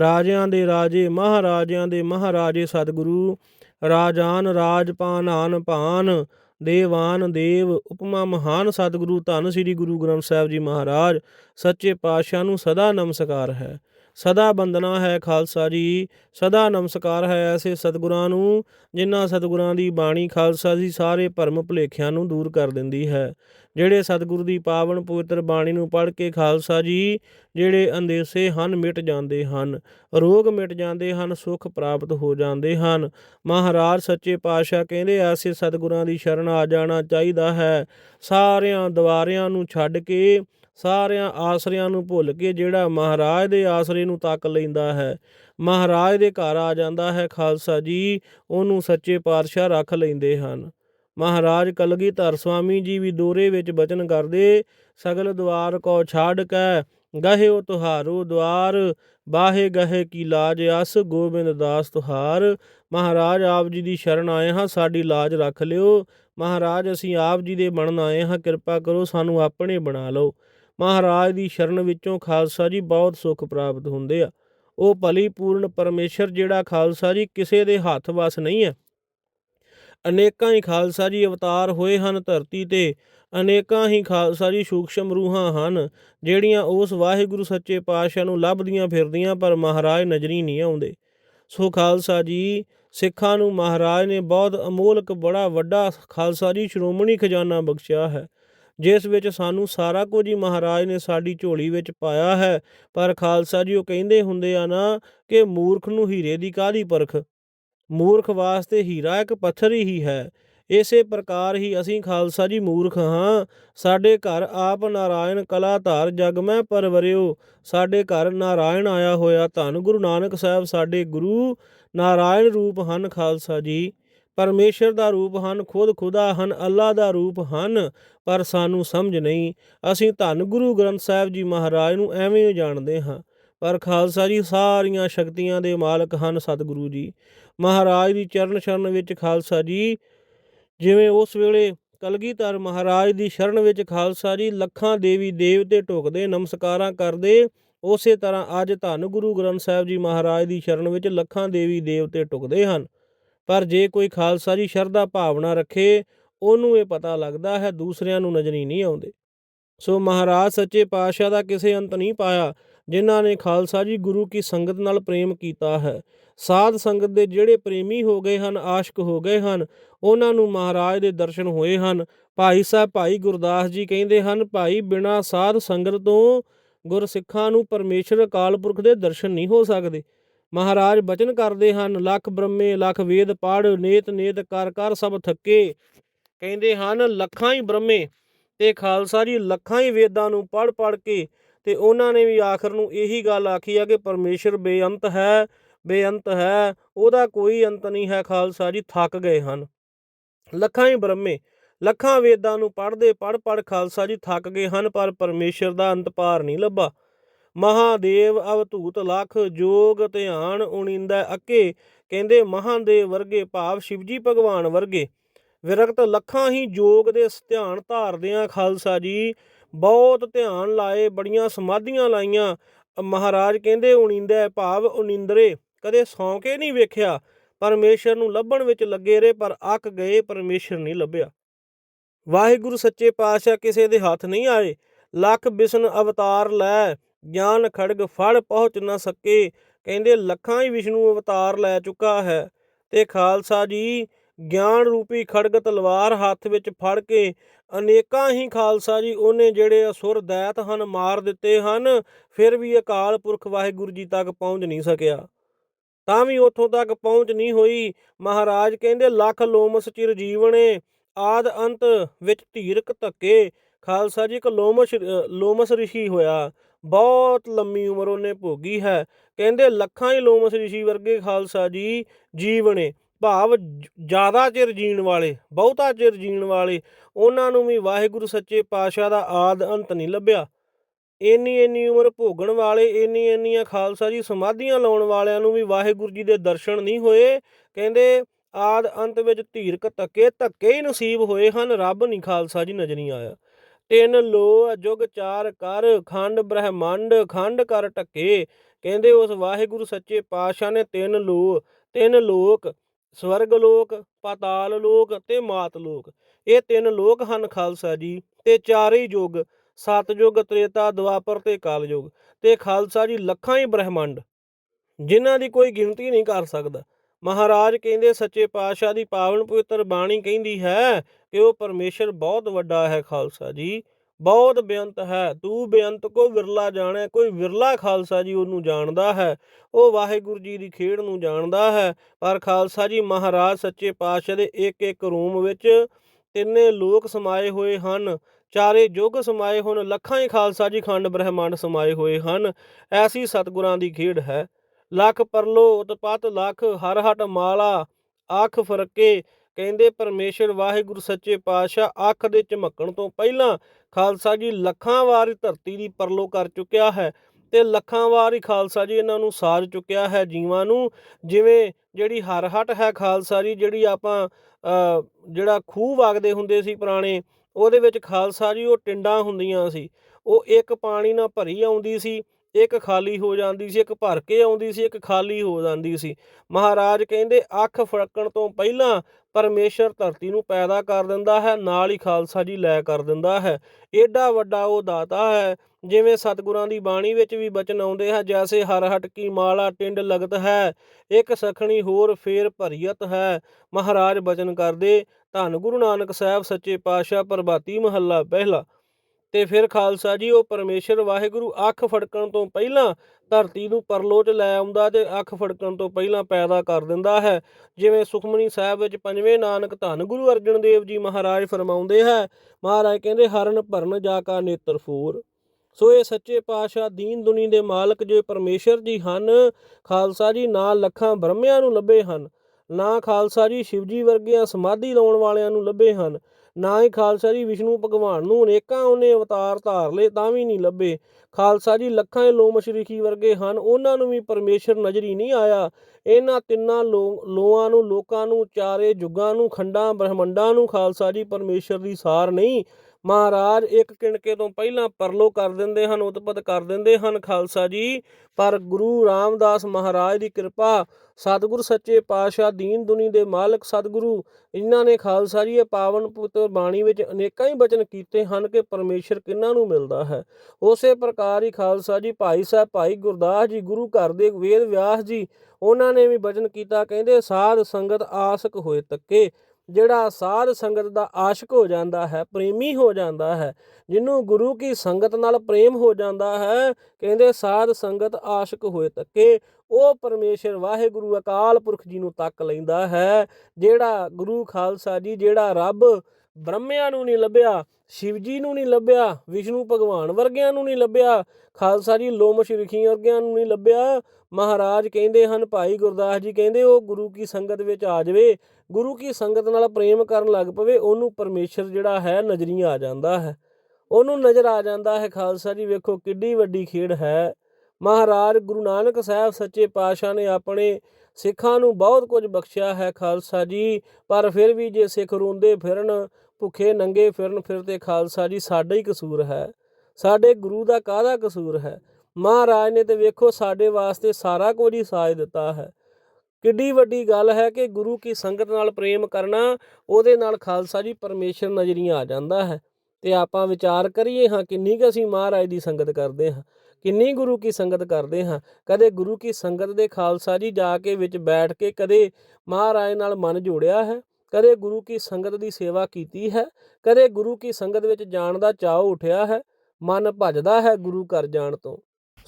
ਰਾਜਿਆਂ ਦੇ ਰਾਜੇ, ਮਹਾਰਾਜਿਆਂ ਦੇ ਮਹਾਰਾਜੇ ਸਤਿਗੁਰੂ, ਰਾਜਾਨ ਰਾਜਪਾਨ ਆਨ ਭਾਨ, ਦੇਵਾਨ ਦੇਵ, ਉਪਮਾ ਮਹਾਨ ਸਤਿਗੁਰੂ, ਧੰਨ ਸ੍ਰੀ ਗੁਰੂ ਗ੍ਰੰਥ ਸਾਹਿਬ ਜੀ ਮਹਾਰਾਜ, ਸੱਚੇ ਪਾਤਸ਼ਾਹ ਨੂੰ ਸਦਾ ਨਮਸਕਾਰ ਹੈ। ਸਦਾ ਬੰਦਨਾ ਹੈ ਖਾਲਸਾ ਜੀ, ਸਦਾ ਨਮਸਕਾਰ ਹੈ ਐਸੇ ਸਤਿਗੁਰਾਂ ਨੂੰ, ਜਿਨ੍ਹਾਂ ਸਤਿਗੁਰਾਂ ਦੀ ਬਾਣੀ ਖਾਲਸਾ ਜੀ ਸਾਰੇ ਭਰਮ ਭੁਲੇਖਿਆਂ ਨੂੰ ਦੂਰ ਕਰ ਦਿੰਦੀ ਹੈ। ਜਿਹੜੇ ਸਤਿਗੁਰੂ ਦੀ ਪਾਵਨ ਪਵਿੱਤਰ ਬਾਣੀ ਨੂੰ ਪੜ੍ਹ ਕੇ ਖਾਲਸਾ ਜੀ, ਜਿਹੜੇ ਅੰਦੇਸੇ ਹਨ ਮਿਟ ਜਾਂਦੇ ਹਨ, ਰੋਗ ਮਿਟ ਜਾਂਦੇ ਹਨ, ਸੁੱਖ ਪ੍ਰਾਪਤ ਹੋ ਜਾਂਦੇ ਹਨ। ਮਹਾਰਾਜ ਸੱਚੇ ਪਾਤਸ਼ਾਹ ਕਹਿੰਦੇ, ਐਸੇ ਸਤਿਗੁਰਾਂ ਦੀ ਸ਼ਰਨ ਆ ਜਾਣਾ ਚਾਹੀਦਾ ਹੈ। ਸਾਰਿਆਂ ਦੁਆਰਿਆਂ ਨੂੰ ਛੱਡ ਕੇ ਸਾਰਿਆਂ ਆਸਰਿਆਂ ਨੂੰ ਭੁੱਲ ਕੇ ਜਿਹੜਾ ਮਹਾਰਾਜ ਦੇ ਆਸਰੇ ਨੂੰ ਤੱਕ ਲੈਂਦਾ ਹੈ। ਮਹਾਰਾਜ ਦੇ ਘਰ ਆ ਜਾਂਦਾ ਹੈ ਖਾਲਸਾ ਜੀ, ਉਹਨੂੰ ਸੱਚੇ ਪਾਤਸ਼ਾਹ ਰੱਖ ਲੈਂਦੇ ਹਨ। ਮਹਾਰਾਜ ਕਲਗੀਧਰ ਸੁਆਮੀ ਜੀ ਵੀ ਦੋਰੇ ਵਿੱਚ ਬਚਨ ਕਰਦੇ, ਸਗਲ ਦਵਾਰ ਕੋ ਛਾੜ ਕੈ ਗਹਿਓ ਤੁਹਾਰੋ ਦਵਾਰ, ਬਾਹੇ ਗਹੇ ਕੀ ਲਾਜ ਅਸ, ਗੋਬਿੰਦ ਦਾਸ ਤੁਹਾਰ। ਮਹਾਰਾਜ ਆਪ ਜੀ ਦੀ ਸ਼ਰਨ ਆਏ ਹਾਂ, ਸਾਡੀ ਲਾਜ ਰੱਖ ਲਿਓ। ਮਹਾਰਾਜ, ਅਸੀਂ ਆਪ ਜੀ ਦੇ ਬਣਨ ਆਏ ਹਾਂ, ਕਿਰਪਾ ਕਰੋ ਸਾਨੂੰ ਆਪਣੇ ਬਣਾ ਲਓ। ਮਹਾਰਾਜ ਦੀ ਸ਼ਰਨ ਵਿੱਚੋਂ ਖਾਲਸਾ ਜੀ ਬਹੁਤ ਸੁੱਖ ਪ੍ਰਾਪਤ ਹੁੰਦੇ ਆ। ਉਹ ਭਲੀ ਪੂਰਨ ਪਰਮੇਸ਼ਰ ਜਿਹੜਾ ਖਾਲਸਾ ਜੀ ਕਿਸੇ ਦੇ ਹੱਥ ਵਸ ਨਹੀਂ ਹੈ। ਅਨੇਕਾਂ ਹੀ ਖਾਲਸਾ ਜੀ ਅਵਤਾਰ ਹੋਏ ਹਨ ਧਰਤੀ ਤੇ। ਅਨੇਕਾਂ ਹੀ ਖਾਲਸਾ ਜੀ ਸੂਖਸ਼ਮ ਰੂਹਾਂ ਹਨ, ਜਿਹੜੀਆਂ ਉਸ ਵਾਹਿਗੁਰੂ ਸੱਚੇ ਪਾਤਸ਼ਾਹ ਨੂੰ ਲੱਭਦੀਆਂ ਫਿਰਦੀਆਂ, ਪਰ ਮਹਾਰਾਜ ਨਜ਼ਰੀ ਨਹੀਂ ਆਉਂਦੇ। ਸੋ ਖਾਲਸਾ ਜੀ, ਸਿੱਖਾਂ ਨੂੰ ਮਹਾਰਾਜ ਨੇ ਬਹੁਤ ਅਮੋਲਕ, ਬੜਾ ਵੱਡਾ ਖਾਲਸਾ ਜੀ ਸ਼੍ਰੋਮਣੀ ਖਜ਼ਾਨਾ ਬਖਸ਼ਿਆ ਹੈ। ਜਿਸ ਵਿੱਚ ਸਾਨੂੰ ਸਾਰਾ ਕੁਝ ਹੀ ਮਹਾਰਾਜ ਨੇ ਸਾਡੀ ਝੋਲੀ ਵਿੱਚ ਪਾਇਆ ਹੈ। ਪਰ ਖਾਲਸਾ ਜੀ ਉਹ ਕਹਿੰਦੇ ਹੁੰਦੇ ਆ ਨਾ ਕਿ ਮੂਰਖ ਨੂੰ ਹੀਰੇ ਦੀ ਕਾਹਲੀ ਪਰਖ? ਮੂਰਖ ਵਾਸਤੇ ਹੀਰਾ ਇੱਕ ਪੱਥਰ ਹੀ ਹੈ। ਇਸੇ ਪ੍ਰਕਾਰ ਹੀ ਅਸੀਂ ਖਾਲਸਾ ਜੀ ਮੂਰਖ ਹਾਂ। ਸਾਡੇ ਘਰ ਆਪ ਨਾਰਾਇਣ ਕਲਾ ਧਾਰ ਜਗ ਮੈਂ ਪਰਵਰਿਓ। ਸਾਡੇ ਘਰ ਨਾਰਾਇਣ ਆਇਆ ਹੋਇਆ ਧੰਨ ਗੁਰੂ ਨਾਨਕ ਸਾਹਿਬ, ਸਾਡੇ ਗੁਰੂ ਨਾਰਾਇਣ ਰੂਪ ਹਨ ਖਾਲਸਾ ਜੀ। ਪਰਮੇਸ਼ਰ ਦਾ ਰੂਪ ਹਨ, ਖੁਦ ਖੁਦਾ ਹਨ ਅੱਲਾ ਦਾ ਰੂਪ ਹਨ, ਪਰ ਸਾਨੂੰ ਸਮਝ ਨਹੀਂ। ਅਸੀਂ ਧੰਨ ਗੁਰੂ ਗ੍ਰੰਥ ਸਾਹਿਬ ਜੀ ਮਹਾਰਾਜ ਨੂੰ ਐਵੇਂ ਹੀ ਜਾਣਦੇ ਹਾਂ। ਪਰ ਖਾਲਸਾ ਜੀ, ਸਾਰੀਆਂ ਸ਼ਕਤੀਆਂ ਦੇ ਮਾਲਕ ਹਨ ਸਤਿਗੁਰੂ ਜੀ। ਮਹਾਰਾਜ ਦੀ ਚਰਨ ਸ਼ਰਨ ਵਿੱਚ ਖਾਲਸਾ ਜੀ, ਜਿਵੇਂ ਉਸ ਵੇਲੇ ਕਲਗੀਧਰ ਮਹਾਰਾਜ ਦੀ ਸ਼ਰਨ ਵਿੱਚ ਖਾਲਸਾ ਜੀ ਲੱਖਾਂ ਦੇਵੀ ਦੇਵਤੇ ਢੁਕਦੇ, ਨਮਸਕਾਰਾਂ ਕਰਦੇ, ਉਸੇ ਤਰ੍ਹਾਂ ਅੱਜ ਧੰਨ ਗੁਰੂ ਗ੍ਰੰਥ ਸਾਹਿਬ ਜੀ ਮਹਾਰਾਜ ਦੀ ਸ਼ਰਨ ਵਿੱਚ ਲੱਖਾਂ ਦੇਵੀ ਦੇਵਤੇ ਢੁਕਦੇ ਹਨ। ਪਰ ਜੇ ਕੋਈ ਖਾਲਸਾ ਜੀ ਸ਼ਰਧਾ ਭਾਵਨਾ ਰੱਖੇ, ਉਹਨੂੰ ਇਹ ਪਤਾ ਲੱਗਦਾ ਹੈ ਦੂਸਰਿਆਂ ਨੂੰ ਨਜ਼ਰੀ ਨਹੀਂ ਆਉਂਦੇ। ਸੋ ਮਹਾਰਾਜ ਸੱਚੇ ਪਾਤਸ਼ਾਹ ਦਾ ਕਿਸੇ ਅੰਤ ਨਹੀਂ ਪਾਇਆ, ਜਿਨ੍ਹਾਂ ਨੇ ਖਾਲਸਾ ਜੀ ਗੁਰੂ ਕੀ ਸੰਗਤ ਨਾਲ ਪ੍ਰੇਮ ਕੀਤਾ ਹੈ। ਸਾਧ ਸੰਗਤ ਦੇ ਜਿਹੜੇ ਪ੍ਰੇਮੀ ਹੋ ਗਏ ਹਨ, ਆਸ਼ਕ ਹੋ ਗਏ ਹਨ, ਉਹਨਾਂ ਨੂੰ ਮਹਾਰਾਜ ਦੇ ਦਰਸ਼ਨ ਹੋਏ ਹਨ। ਭਾਈ ਸਾਹਿਬ, ਭਾਈ ਗੁਰਦਾਸ ਜੀ ਕਹਿੰਦੇ ਹਨ, ਭਾਈ ਬਿਨਾ ਸਾਧ ਸੰਗਤ ਤੋਂ ਗੁਰਸਿੱਖਾਂ ਨੂੰ ਪਰਮੇਸ਼ਰ ਅਕਾਲ ਪੁਰਖ ਦੇ ਦਰਸ਼ਨ ਨਹੀਂ ਹੋ ਸਕਦੇ। ਮਹਾਰਾਜ ਬਚਨ ਕਰਦੇ ਹਨ, ਲੱਖ ਬ੍ਰਹਮੇ, ਲੱਖ ਵੇਦ ਪੜ, ਨੇਤ ਨੇਤ ਕਰ ਕਰ ਸਭ ਥੱਕੇ। ਕਹਿੰਦੇ ਹਨ, ਲੱਖਾਂ ਹੀ ਬ੍ਰਹਮੇ ਤੇ ਖਾਲਸਾ ਜੀ ਲੱਖਾਂ ਹੀ ਵੇਦਾਂ ਨੂੰ ਪੜ ਪੜ ਕੇ ਤੇ ਉਹਨਾਂ ਨੇ ਵੀ ਆਖਰ ਨੂੰ ਇਹੀ ਗੱਲ ਆਖੀ ਆ ਕਿ ਪਰਮੇਸ਼ਰ ਬੇਅੰਤ ਹੈ ਬੇਅੰਤ ਹੈ, ਉਹਦਾ ਕੋਈ ਅੰਤ ਨਹੀਂ ਹੈ, ਖਾਲਸਾ ਜੀ ਥੱਕ ਗਏ ਹਨ। ਲੱਖਾਂ ਹੀ ਬ੍ਰਹਮੇ, ਲੱਖਾਂ ਵੇਦਾਂ ਨੂੰ ਪੜ੍ਹਦੇ ਪੜ ਪੜ ਖਾਲਸਾ ਜੀ ਥੱਕ ਗਏ ਹਨ, ਪਰ ਪਰਮੇਸ਼ਰ ਦਾ ਅੰਤ ਪਾਰ ਨਹੀਂ ਲੱਭਾ। ਮਹਾਦੇਵ ਅਵਧੂਤ ਲਖ ਜੋਗ ਧਿਆਨ ਉਣਿੰਦਾ ਅਕੇ। ਕਹਿੰਦੇ, ਮਹਾਦੇਵ ਵਰਗੇ ਭਾਵ ਸ਼ਿਵਜੀ ਭਗਵਾਨ ਵਰਗੇ। ਵਿਰਕਤ ਲੱਖਾਂ ਹੀ ਜੋਗ ਦੇ ਧਿਆਨ ਧਾਰਦਿਆਂ ਖਾਲਸਾ ਜੀ। ਬਹੁਤ ਧਿਆਨ ਲਾਏ, ਬੜੀਆਂ ਸਮਾਧੀਆਂ ਲਾਈਆਂ। ਮਹਾਰਾਜ ਕਹਿੰਦੇ, ਉਣਿੰਦਾ ਭਾਵ ਉਨਿੰਦਰੇ ਕਦੇ ਸੌਂ ਕੇ ਨਹੀਂ ਵੇਖਿਆ। ਪਰਮੇਸ਼ਰ ਨੂੰ ਲੱਭਣ ਵਿੱਚ ਲੱਗੇ ਰਹੇ, ਪਰ ਅੱਕ ਗਏ, ਪਰਮੇਸ਼ਰ ਨਹੀਂ ਲੱਭਿਆ। ਵਾਹਿਗੁਰੂ ਸੱਚੇ ਪਾਤਸ਼ਾਹ ਕਿਸੇ ਦੇ ਹੱਥ ਨਹੀਂ ਆਏ। ਲੱਖ ਬਿਸ਼ਨ ਅਵਤਾਰ ਲੈ। ਗਿਆਨ ਖੜਗ ਫੜ ਪਹੁੰਚ ਨਾ ਸਕੇ। ਕਹਿੰਦੇ, ਲੱਖਾਂ ਹੀ ਵਿਸ਼ਨੂੰ ਅਵਤਾਰ ਲੈ ਚੁੱਕਾ ਹੈ ਤੇ ਖਾਲਸਾ ਜੀ, ਗਿਆਨ ਰੂਪੀ ਖੜਗ ਤਲਵਾਰ ਹੱਥ ਵਿੱਚ ਫੜ ਕੇ ਅਨੇਕਾਂ ਹੀ ਖਾਲਸਾ ਜੀ ਉਹਨੇ ਜਿਹੜੇ ਅਸੁਰ ਦੈਤ ਹਨ ਮਾਰ ਦਿੱਤੇ ਹਨ, ਫਿਰ ਵੀ ਅਕਾਲ ਪੁਰਖ ਵਾਹਿਗੁਰੂ ਜੀ ਤੱਕ ਪਹੁੰਚ ਨਹੀਂ ਸਕਿਆ। ਤਾਂ ਵੀ ਉੱਥੋਂ ਤੱਕ ਪਹੁੰਚ ਨਹੀਂ ਹੋਈ। ਮਹਾਰਾਜ ਕਹਿੰਦੇ, ਲੱਖ ਲੋਮਸ ਚਿਰ ਜੀਵਣੇ, ਆਦ ਅੰਤ ਵਿੱਚ ਧੀਰਕ ਧੱਕੇ। ਖਾਲਸਾ ਜੀ ਇੱਕ ਲੋਮਸ ਲੋਮਸ ਰਿਸ਼ੀ ਹੋਇਆ। ਬਹੁਤ ਲੰਮੀ ਉਮਰ ਉਹਨੇ ਭੋਗੀ ਹੈ। ਕਹਿੰਦੇ ਲੱਖਾਂ ਹੀ ਲੋਮਸ ਰਿਸ਼ੀ ਵਰਗੇ ਖਾਲਸਾ ਜੀ ਜੀਵਣੇ, ਭਾਵ ਜ- ਜ਼ਿਆਦਾ ਚਿਰ ਜੀਣ ਵਾਲੇ, ਬਹੁਤਾ ਚਿਰ ਜੀਣ ਵਾਲੇ, ਉਹਨਾਂ ਨੂੰ ਵੀ ਵਾਹਿਗੁਰੂ ਸੱਚੇ ਪਾਤਸ਼ਾਹ ਦਾ ਆਦ ਅੰਤ ਨਹੀਂ ਲੱਭਿਆ। ਇੰਨੀ ਇੰਨੀ ਉਮਰ ਭੋਗਣ ਵਾਲੇ, ਇੰਨੀ, ਇੰਨੀਆਂ ਖਾਲਸਾ ਜੀ ਸਮਾਧੀਆਂ ਲਾਉਣ ਵਾਲਿਆਂ ਨੂੰ ਵੀ ਵਾਹਿਗੁਰੂ ਜੀ ਦੇ ਦਰਸ਼ਨ ਨਹੀਂ ਹੋਏ। ਕਹਿੰਦੇ ਆਦ ਅੰਤ ਵਿੱਚ ਧੀਰਕ ਧੱਕੇ ਧੱਕੇ ਹੀ ਨਸੀਬ ਹੋਏ ਹਨ, ਰੱਬ ਨਹੀਂ ਖਾਲਸਾ ਜੀ ਨਜ਼ਰ ਨਹੀਂ ਆਇਆ। ਤਿੰਨ ਲੋ ਜੁਗ ਚਾਰ ਕਰ, ਖੰਡ ਬ੍ਰਹਮੰਡ, ਖੰਡ ਕਰ ਟੱਕੇ ਕਹਿੰਦੇ ਉਸ ਵਾਹਿਗੁਰੂ ਸੱਚੇ ਪਾਤਸ਼ਾਹ ਨੇ ਤਿੰਨ ਲੋ ਤਿੰਨ ਲੋਕ, ਸਵਰਗ ਲੋਕ, ਪਾਤਾਲ ਲੋਕ ਤੇ ਮਾਤ ਲੋਕ। ਇਹ ਤਿੰਨ ਲੋਕ ਹਨ ਖਾਲਸਾ ਜੀ, ਤੇ ਚਾਰੇ ਹੀ ਯੁੱਗ ਸਤਜੁਗ ਤ੍ਰੇਤਾ ਦੁਆਪਰ ਤੇ ਕਾਲਯੁਗ। ਤੇ ਖਾਲਸਾ ਜੀ ਲੱਖਾਂ ਹੀ ਬ੍ਰਹਿਮੰਡ, ਜਿਨ੍ਹਾਂ ਦੀ ਕੋਈ ਗਿਣਤੀ ਨਹੀਂ ਕਰ ਸਕਦਾ। ਮਹਾਰਾਜ ਕਹਿੰਦੇ, ਸੱਚੇ ਪਾਤਸ਼ਾਹ ਦੀ ਪਾਵਨ ਪਵਿੱਤਰ ਬਾਣੀ ਕਹਿੰਦੀ ਹੈ ਕਿ ਉਹ ਪਰਮੇਸ਼ਰ ਬਹੁਤ ਵੱਡਾ ਹੈ ਖਾਲਸਾ ਜੀ। ਬਹੁਤ ਬੇਅੰਤ ਹੈ। ਤੂੰ ਬੇਅੰਤ ਕੋ ਵਿਰਲਾ ਜਾਣੈ, ਕੋਈ ਵਿਰਲਾ ਖਾਲਸਾ ਜੀ ਉਹਨੂੰ ਜਾਣਦਾ ਹੈ। ਉਹ ਵਾਹਿਗੁਰੂ ਜੀ ਦੀ ਖੇਡ ਨੂੰ ਜਾਣਦਾ ਹੈ। ਪਰ ਖਾਲਸਾ ਜੀ, ਮਹਾਰਾਜ ਸੱਚੇ ਪਾਤਸ਼ਾਹ ਦੇ ਇੱਕ ਇੱਕ ਰੂਮ ਵਿੱਚ ਤਿੰਨੇ ਲੋਕ ਸਮਾਏ ਹੋਏ ਹਨ। ਚਾਰੇ ਯੁੱਗ ਸਮਾਏ ਹੋਣ, ਲੱਖਾਂ ਹੀ ਖਾਲਸਾ ਜੀ ਖੰਡ ਬ੍ਰਹਿਮੰਡ ਸਮਾਏ ਹੋਏ ਹਨ। ਐਸੀ ਸਤਿਗੁਰਾਂ ਦੀ ਖੇਡ ਹੈ। ਲੱਖ ਪਰਲੋ ਉਤਪਤ, ਲੱਖ ਹਰ ਹਟ ਮਾਲਾ, ਆਖ ਫਰਕੇ, ਕਹਿੰਦੇ ਪਰਮੇਸ਼ਰ ਵਾਹਿਗੁਰੂ ਸੱਚੇ ਪਾਤਸ਼ਾਹ, ਅੱਖ ਦੇ ਝਮਕਣ ਤੋਂ ਪਹਿਲਾਂ ਖਾਲਸਾ ਜੀ ਲੱਖਾਂ ਵਾਰ ਧਰਤੀ ਦੀ ਪਰਲੋ ਕਰ ਚੁੱਕਿਆ ਹੈ ਤੇ ਲੱਖਾਂ ਵਾਰ ਹੀ ਖਾਲਸਾ ਜੀ ਇਹਨਾਂ ਨੂੰ ਸਾਜ ਚੁੱਕਿਆ ਹੈ ਜੀਵਾਂ ਨੂੰ, ਜਿਵੇਂ ਜਿਹੜੀ ਹਰਹਟ ਹੈ ਖਾਲਸਾ ਜੀ, ਜਿਹੜੀ ਆਪਾਂ ਜਿਹੜਾ ਖੂਹ ਵਗਦੇ ਹੁੰਦੇ ਸੀ ਪੁਰਾਣੇ, ਉਹਦੇ ਵਿੱਚ ਖਾਲਸਾ ਜੀ ਉਹ ਟਿੰਡਾਂ ਹੁੰਦੀਆਂ ਸੀ, ਉਹ ਇੱਕ ਪਾਣੀ ਨਾਲ ਭਰੀ ਆਉਂਦੀ ਸੀ ਇੱਕ ਖਾਲੀ ਹੋ ਜਾਂਦੀ ਸੀ, ਇੱਕ ਭਰ ਕੇ ਆਉਂਦੀ ਸੀ, ਇੱਕ ਖਾਲੀ ਹੋ ਜਾਂਦੀ ਸੀ। ਮਹਾਰਾਜ ਕਹਿੰਦੇ, ਅੱਖ ਫੜਕਣ ਤੋਂ ਪਹਿਲਾਂ ਪਰਮੇਸ਼ਰ ਧਰਤੀ ਨੂੰ ਪੈਦਾ ਕਰ ਦਿੰਦਾ ਹੈ, ਨਾਲ ਹੀ ਖਾਲਸਾ ਜੀ ਲੈ ਕਰ ਦਿੰਦਾ ਹੈ। ਏਡਾ ਵੱਡਾ ਉਹ ਦਾਤਾ ਹੈ, ਜਿਵੇਂ ਸਤਿਗੁਰਾਂ ਦੀ ਬਾਣੀ ਵਿੱਚ ਵੀ ਬਚਨ ਆਉਂਦੇ ਹੈ, ਜੈਸੇ ਹਰ ਹਟ ਕੀ ਮਾਲਾ ਟਿੰਡ ਲਗਤ ਹੈ, ਇੱਕ ਸਖਣੀ ਹੋਰ ਫੇਰ ਭਰੀਅਤ ਹੈ। ਮਹਾਰਾਜ ਬਚਨ ਕਰਦੇ, ਧੰਨ ਗੁਰੂ ਨਾਨਕ ਸਾਹਿਬ ਸੱਚੇ ਪਾਤਸ਼ਾਹ ਪ੍ਰਭਾਤੀ ਮਹੱਲਾ ਪਹਿਲਾ। ਤੇ ਫਿਰ ਖਾਲਸਾ ਜੀ, ਉਹ ਪਰਮੇਸ਼ਰ ਵਾਹਿਗੁਰੂ ਅੱਖ ਫੜਕਣ ਤੋਂ ਪਹਿਲਾਂ ਧਰਤੀ ਨੂੰ ਪਰਲੋ ਚ ਲੈ ਆਉਂਦਾ ਤੇ ਅੱਖ ਫੜਕਣ ਤੋਂ ਪਹਿਲਾਂ ਪੈਦਾ ਕਰ ਦਿੰਦਾ ਹੈ। ਜਿਵੇਂ ਸੁਖਮਨੀ ਸਾਹਿਬ ਵਿੱਚ ਪੰਜਵੇਂ ਨਾਨਕ ਧੰਨ ਗੁਰੂ ਅਰਜਨ ਦੇਵ ਜੀ ਮਹਾਰਾਜ ਫਰਮਾਉਂਦੇ ਹੈ, ਮਹਾਰਾਜ ਕਹਿੰਦੇ, ਹਰਨ ਭਰਨ ਜਾ ਕਾ ਨੇਤਰ ਫੂਰ। ਸੋ ਇਹ ਸੱਚੇ ਪਾਤਸ਼ਾਹ ਦੀਨ ਦੁਨੀ ਦੇ ਮਾਲਕ ਜੇ ਪਰਮੇਸ਼ਰ ਜੀ ਹਨ, ਖਾਲਸਾ ਜੀ ਨਾ ਲੱਖਾਂ ਬ੍ਰਹਮਿਆਂ ਨੂੰ ਲੱਭੇ ਹਨ, ਨਾ ਖਾਲਸਾ ਜੀ ਸ਼ਿਵਜੀ ਵਰਗਿਆਂ ਸਮਾਧੀ ਲਾਉਣ ਵਾਲਿਆਂ ਨੂੰ ਲੱਭੇ ਹਨ ਨਾ ਹੀ ਖਾਲਸਾ ਜੀ ਵਿਸ਼ਨੂੰ ਭਗਵਾਨ ਨੂੰ ਅਨੇਕਾਂ ਉਹਨੇ ਅਵਤਾਰ ਧਾਰ ਲਏ, ਤਾਂ ਵੀ ਨਹੀਂ ਲੱਭੇ। ਖਾਲਸਾ ਜੀ ਲੱਖਾਂ ਹੀ ਲੋਮ ਸ਼ਰੀਕੀ ਵਰਗੇ ਹਨ, ਉਹਨਾਂ ਨੂੰ ਵੀ ਪਰਮੇਸ਼ਰ ਨਜ਼ਰੀ ਨਹੀਂ ਆਇਆ। ਇਹਨਾਂ ਤਿੰਨਾਂ ਲੋ- ਲੋਆਂ ਨੂੰ, ਲੋਕਾਂ ਨੂੰ, ਚਾਰੇ ਜੁਗਾਂ ਨੂੰ, ਖੰਡਾਂ, ਬ੍ਰਹਮੰਡਾਂ ਨੂੰ ਖਾਲਸਾ ਜੀ, ਪਰਮੇਸ਼ਰ ਦੀ ਸਾਰ ਨਹੀਂ। ਮਹਾਰਾਜ ਇੱਕ ਕਿਣਕੇ ਤੋਂ ਪਹਿਲਾਂ ਪਰਲੋ ਕਰ ਦਿੰਦੇ ਹਨ, ਉਤਪਤ ਕਰ ਦਿੰਦੇ ਹਨ ਖਾਲਸਾ ਜੀ। ਪਰ ਗੁਰੂ ਰਾਮਦਾਸ ਮਹਾਰਾਜ ਦੀ ਕਿਰਪਾ, ਸਤਿਗੁਰ ਸੱਚੇ ਪਾਤਸ਼ਾਹ ਦੀਨ ਦੁਨੀ ਦੇ ਮਾਲਕ ਸਤਿਗੁਰੂ, ਇਹਨਾਂ ਨੇ ਖਾਲਸਾ ਜੀ ਇਹ ਪਾਵਨ ਪੁੱਤਰ ਬਾਣੀ ਵਿੱਚ ਅਨੇਕਾਂ ਹੀ ਬਚਨ ਕੀਤੇ ਹਨ ਕਿ ਪਰਮੇਸ਼ਰ ਕਿਹਨਾਂ ਨੂੰ ਮਿਲਦਾ ਹੈ। ਉਸੇ ਪ੍ਰਕਾਰ ਹੀ ਖਾਲਸਾ ਜੀ ਭਾਈ ਸਾਹਿਬ, ਭਾਈ ਗੁਰਦਾਸ ਜੀ, ਗੁਰੂ ਘਰ ਦੇ ਵੇਦ ਵਿਆਸ ਜੀ ਉਹਨਾਂ ਨੇ ਵੀ ਬਚਨ ਕੀਤਾ, ਕਹਿੰਦੇ ਸਾਧ ਸੰਗਤ ਆਸਕ ਹੋਏ ਤੱਕੇ, ਜਿਹੜਾ ਸਾਧ ਸੰਗਤ ਦਾ ਆਸ਼ਿਕ ਹੋ ਜਾਂਦਾ ਹੈ, ਪ੍ਰੇਮੀ ਹੋ ਜਾਂਦਾ ਹੈ ਜਿਹਨੂੰ ਗੁਰੂ ਕੀ ਸੰਗਤ ਨਾਲ ਪ੍ਰੇਮ ਹੋ ਜਾਂਦਾ ਹੈ, ਕਹਿੰਦੇ ਸਾਧ ਸੰਗਤ ਆਸ਼ਿਕ ਹੋਏ ਤੱਕੇ, ਉਹ ਪਰਮੇਸ਼ਰ ਵਾਹਿਗੁਰੂ ਅਕਾਲ ਪੁਰਖ ਜੀ ਨੂੰ ਤੱਕ ਲੈਂਦਾ ਹੈ, ਜਿਹੜਾ ਗੁਰੂ ਖਾਲਸਾ ਜੀ, ਜਿਹੜਾ ਰੱਬ ਬ੍ਰਹਮਿਆਂ ਨੂੰ ਨਹੀਂ ਲੱਭਿਆ ਸ਼ਿਵ ਜੀ ਨੂੰ ਨਹੀਂ ਲੱਭਿਆ, ਵਿਸ਼ਨੂੰ ਭਗਵਾਨ ਵਰਗਿਆਂ ਨੂੰ ਨਹੀਂ ਲੱਭਿਆ, ਖਾਲਸਾ ਜੀ ਲੋਮ ਸ਼੍ਰੀਖੀ ਵਰਗਿਆਂ ਨੂੰ ਨਹੀਂ ਲੱਭਿਆ। ਮਹਾਰਾਜ ਕਹਿੰਦੇ ਹਨ, ਭਾਈ ਗੁਰਦਾਸ ਜੀ ਕਹਿੰਦੇ, ਉਹ ਗੁਰੂ ਕੀ ਸੰਗਤ ਵਿੱਚ ਆ ਜਾਵੇ, ਗੁਰੂ ਕੀ ਸੰਗਤ ਨਾਲ ਪ੍ਰੇਮ ਕਰਨ ਲੱਗ ਪਵੇ, ਉਹਨੂੰ ਪਰਮੇਸ਼ਰ ਜਿਹੜਾ ਹੈ ਨਜ਼ਰੀਆਂ ਆ ਜਾਂਦਾ ਹੈ। ਉਹਨੂੰ ਨਜ਼ਰ ਆ ਜਾਂਦਾ ਹੈ, ਖਾਲਸਾ ਜੀ ਵੇਖੋ ਕਿੱਡੀ ਵੱਡੀ ਖੇਡ ਹੈ। ਮਹਾਰਾਜ ਗੁਰੂ ਨਾਨਕ ਸਾਹਿਬ ਸੱਚੇ ਪਾਤਸ਼ਾਹ ਨੇ ਆਪਣੇ ਸਿੱਖਾਂ ਨੂੰ ਬਹੁਤ ਕੁਝ ਬਖਸ਼ਿਆ ਹੈ, ਖਾਲਸਾ ਜੀ, ਪਰ ਫਿਰ ਵੀ ਜੇ ਸਿੱਖ ਰੋਂਦੇ ਫਿਰਨ ਭੁੱਖੇ ਨੰਗੇ ਫਿਰਨ ਫਿਰ ਤੇ ਖਾਲਸਾ ਜੀ, ਸਾਡਾ ਹੀ ਕਸੂਰ ਹੈ। ਸਾਡੇ ਗੁਰੂ ਦਾ ਕਾਹਦਾ ਕਸੂਰ ਹੈ? ਮਹਾਰਾਜ ਨੇ ਤੇ ਵੇਖੋ ਸਾਡੇ ਵਾਸਤੇ ਸਾਰਾ ਕੁਝ ਹੀ ਸਾਜ ਦਿੱਤਾ ਹੈ। ਕਿੱਡੀ ਵੱਡੀ ਗੱਲ ਹੈ ਕਿ ਗੁਰੂ ਕੀ ਸੰਗਤ ਨਾਲ ਪ੍ਰੇਮ ਕਰਨਾ, ਉਹਦੇ ਨਾਲ ਖਾਲਸਾ ਜੀ ਪਰਮੇਸ਼ਰ ਨਜ਼ਰੀਆਂ ਆ ਜਾਂਦਾ ਹੈ। ਤੇ ਆਪਾਂ ਵਿਚਾਰ ਕਰੀਏ ਹਾਂ, ਕਿੰਨੀ ਕੁ ਅਸੀਂ ਮਹਾਰਾਜ ਦੀ ਸੰਗਤ ਕਰਦੇ ਹਾਂ, ਕਿੰਨੀ ਗੁਰੂ ਕੀ ਸੰਗਤ ਕਰਦੇ ਹਾਂ। ਕਦੇ ਗੁਰੂ ਕੀ ਸੰਗਤ ਦੇ ਖਾਲਸਾ ਜੀ ਜਾ ਕੇ ਵਿੱਚ ਬੈਠ ਕੇ ਕਦੇ ਮਹਾਰਾਜ ਨਾਲ ਮਨ ਜੋੜਿਆ ਹੈ? ਕਦੇ ਗੁਰੂ ਕੀ ਸੰਗਤ ਦੀ ਸੇਵਾ ਕੀਤੀ ਹੈ ਕਦੇ ਗੁਰੂ ਕੀ ਸੰਗਤ ਵਿੱਚ ਜਾਣ ਦਾ ਚਾਅ ਉਠਿਆ ਹੈ, ਮਨ ਭਜਦਾ ਹੈ ਗੁਰੂ ਘਰ ਜਾਣ ਤੋਂ।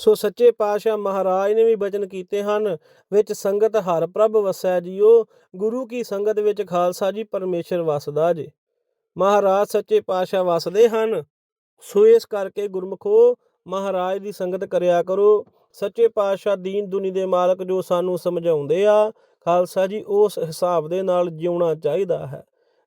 ਸੋ ਸੱਚੇ ਪਾਤਸ਼ਾਹ ਮਹਾਰਾਜ ਨੇ ਵੀ ਬਚਨ ਕੀਤੇ ਹਨ, ਵਿੱਚ ਸੰਗਤ ਹਰ ਪ੍ਰਭ ਵਸੈ ਜੀਓ ਗੁਰੂ ਕੀ ਸੰਗਤ ਵਿੱਚ ਖਾਲਸਾ ਜੀ ਪਰਮੇਸ਼ਰ ਵਸਦਾ ਜੇ। ਮਹਾਰਾਜ ਸੱਚੇ ਪਾਤਸ਼ਾਹ ਵਸਦੇ ਹਨ, ਸੋ ਇਸ ਕਰਕੇ ਗੁਰਮਖੋ ਮਹਾਰਾਜ ਦੀ ਸੰਗਤ ਕਰਿਆ ਕਰੋ। ਸੱਚੇ ਪਾਤਸ਼ਾਹ ਦੀਨ ਦੁਨੀ ਦੇ ਮਾਲਕ ਜੋ ਸਾਨੂੰ ਸਮਝਾਉਂਦੇ ਆ ਖਾਲਸਾ ਜੀ, ਉਸ ਹਿਸਾਬ ਦੇ ਨਾਲ ਜਿਉਣਾ ਚਾਹੀਦਾ ਹੈ।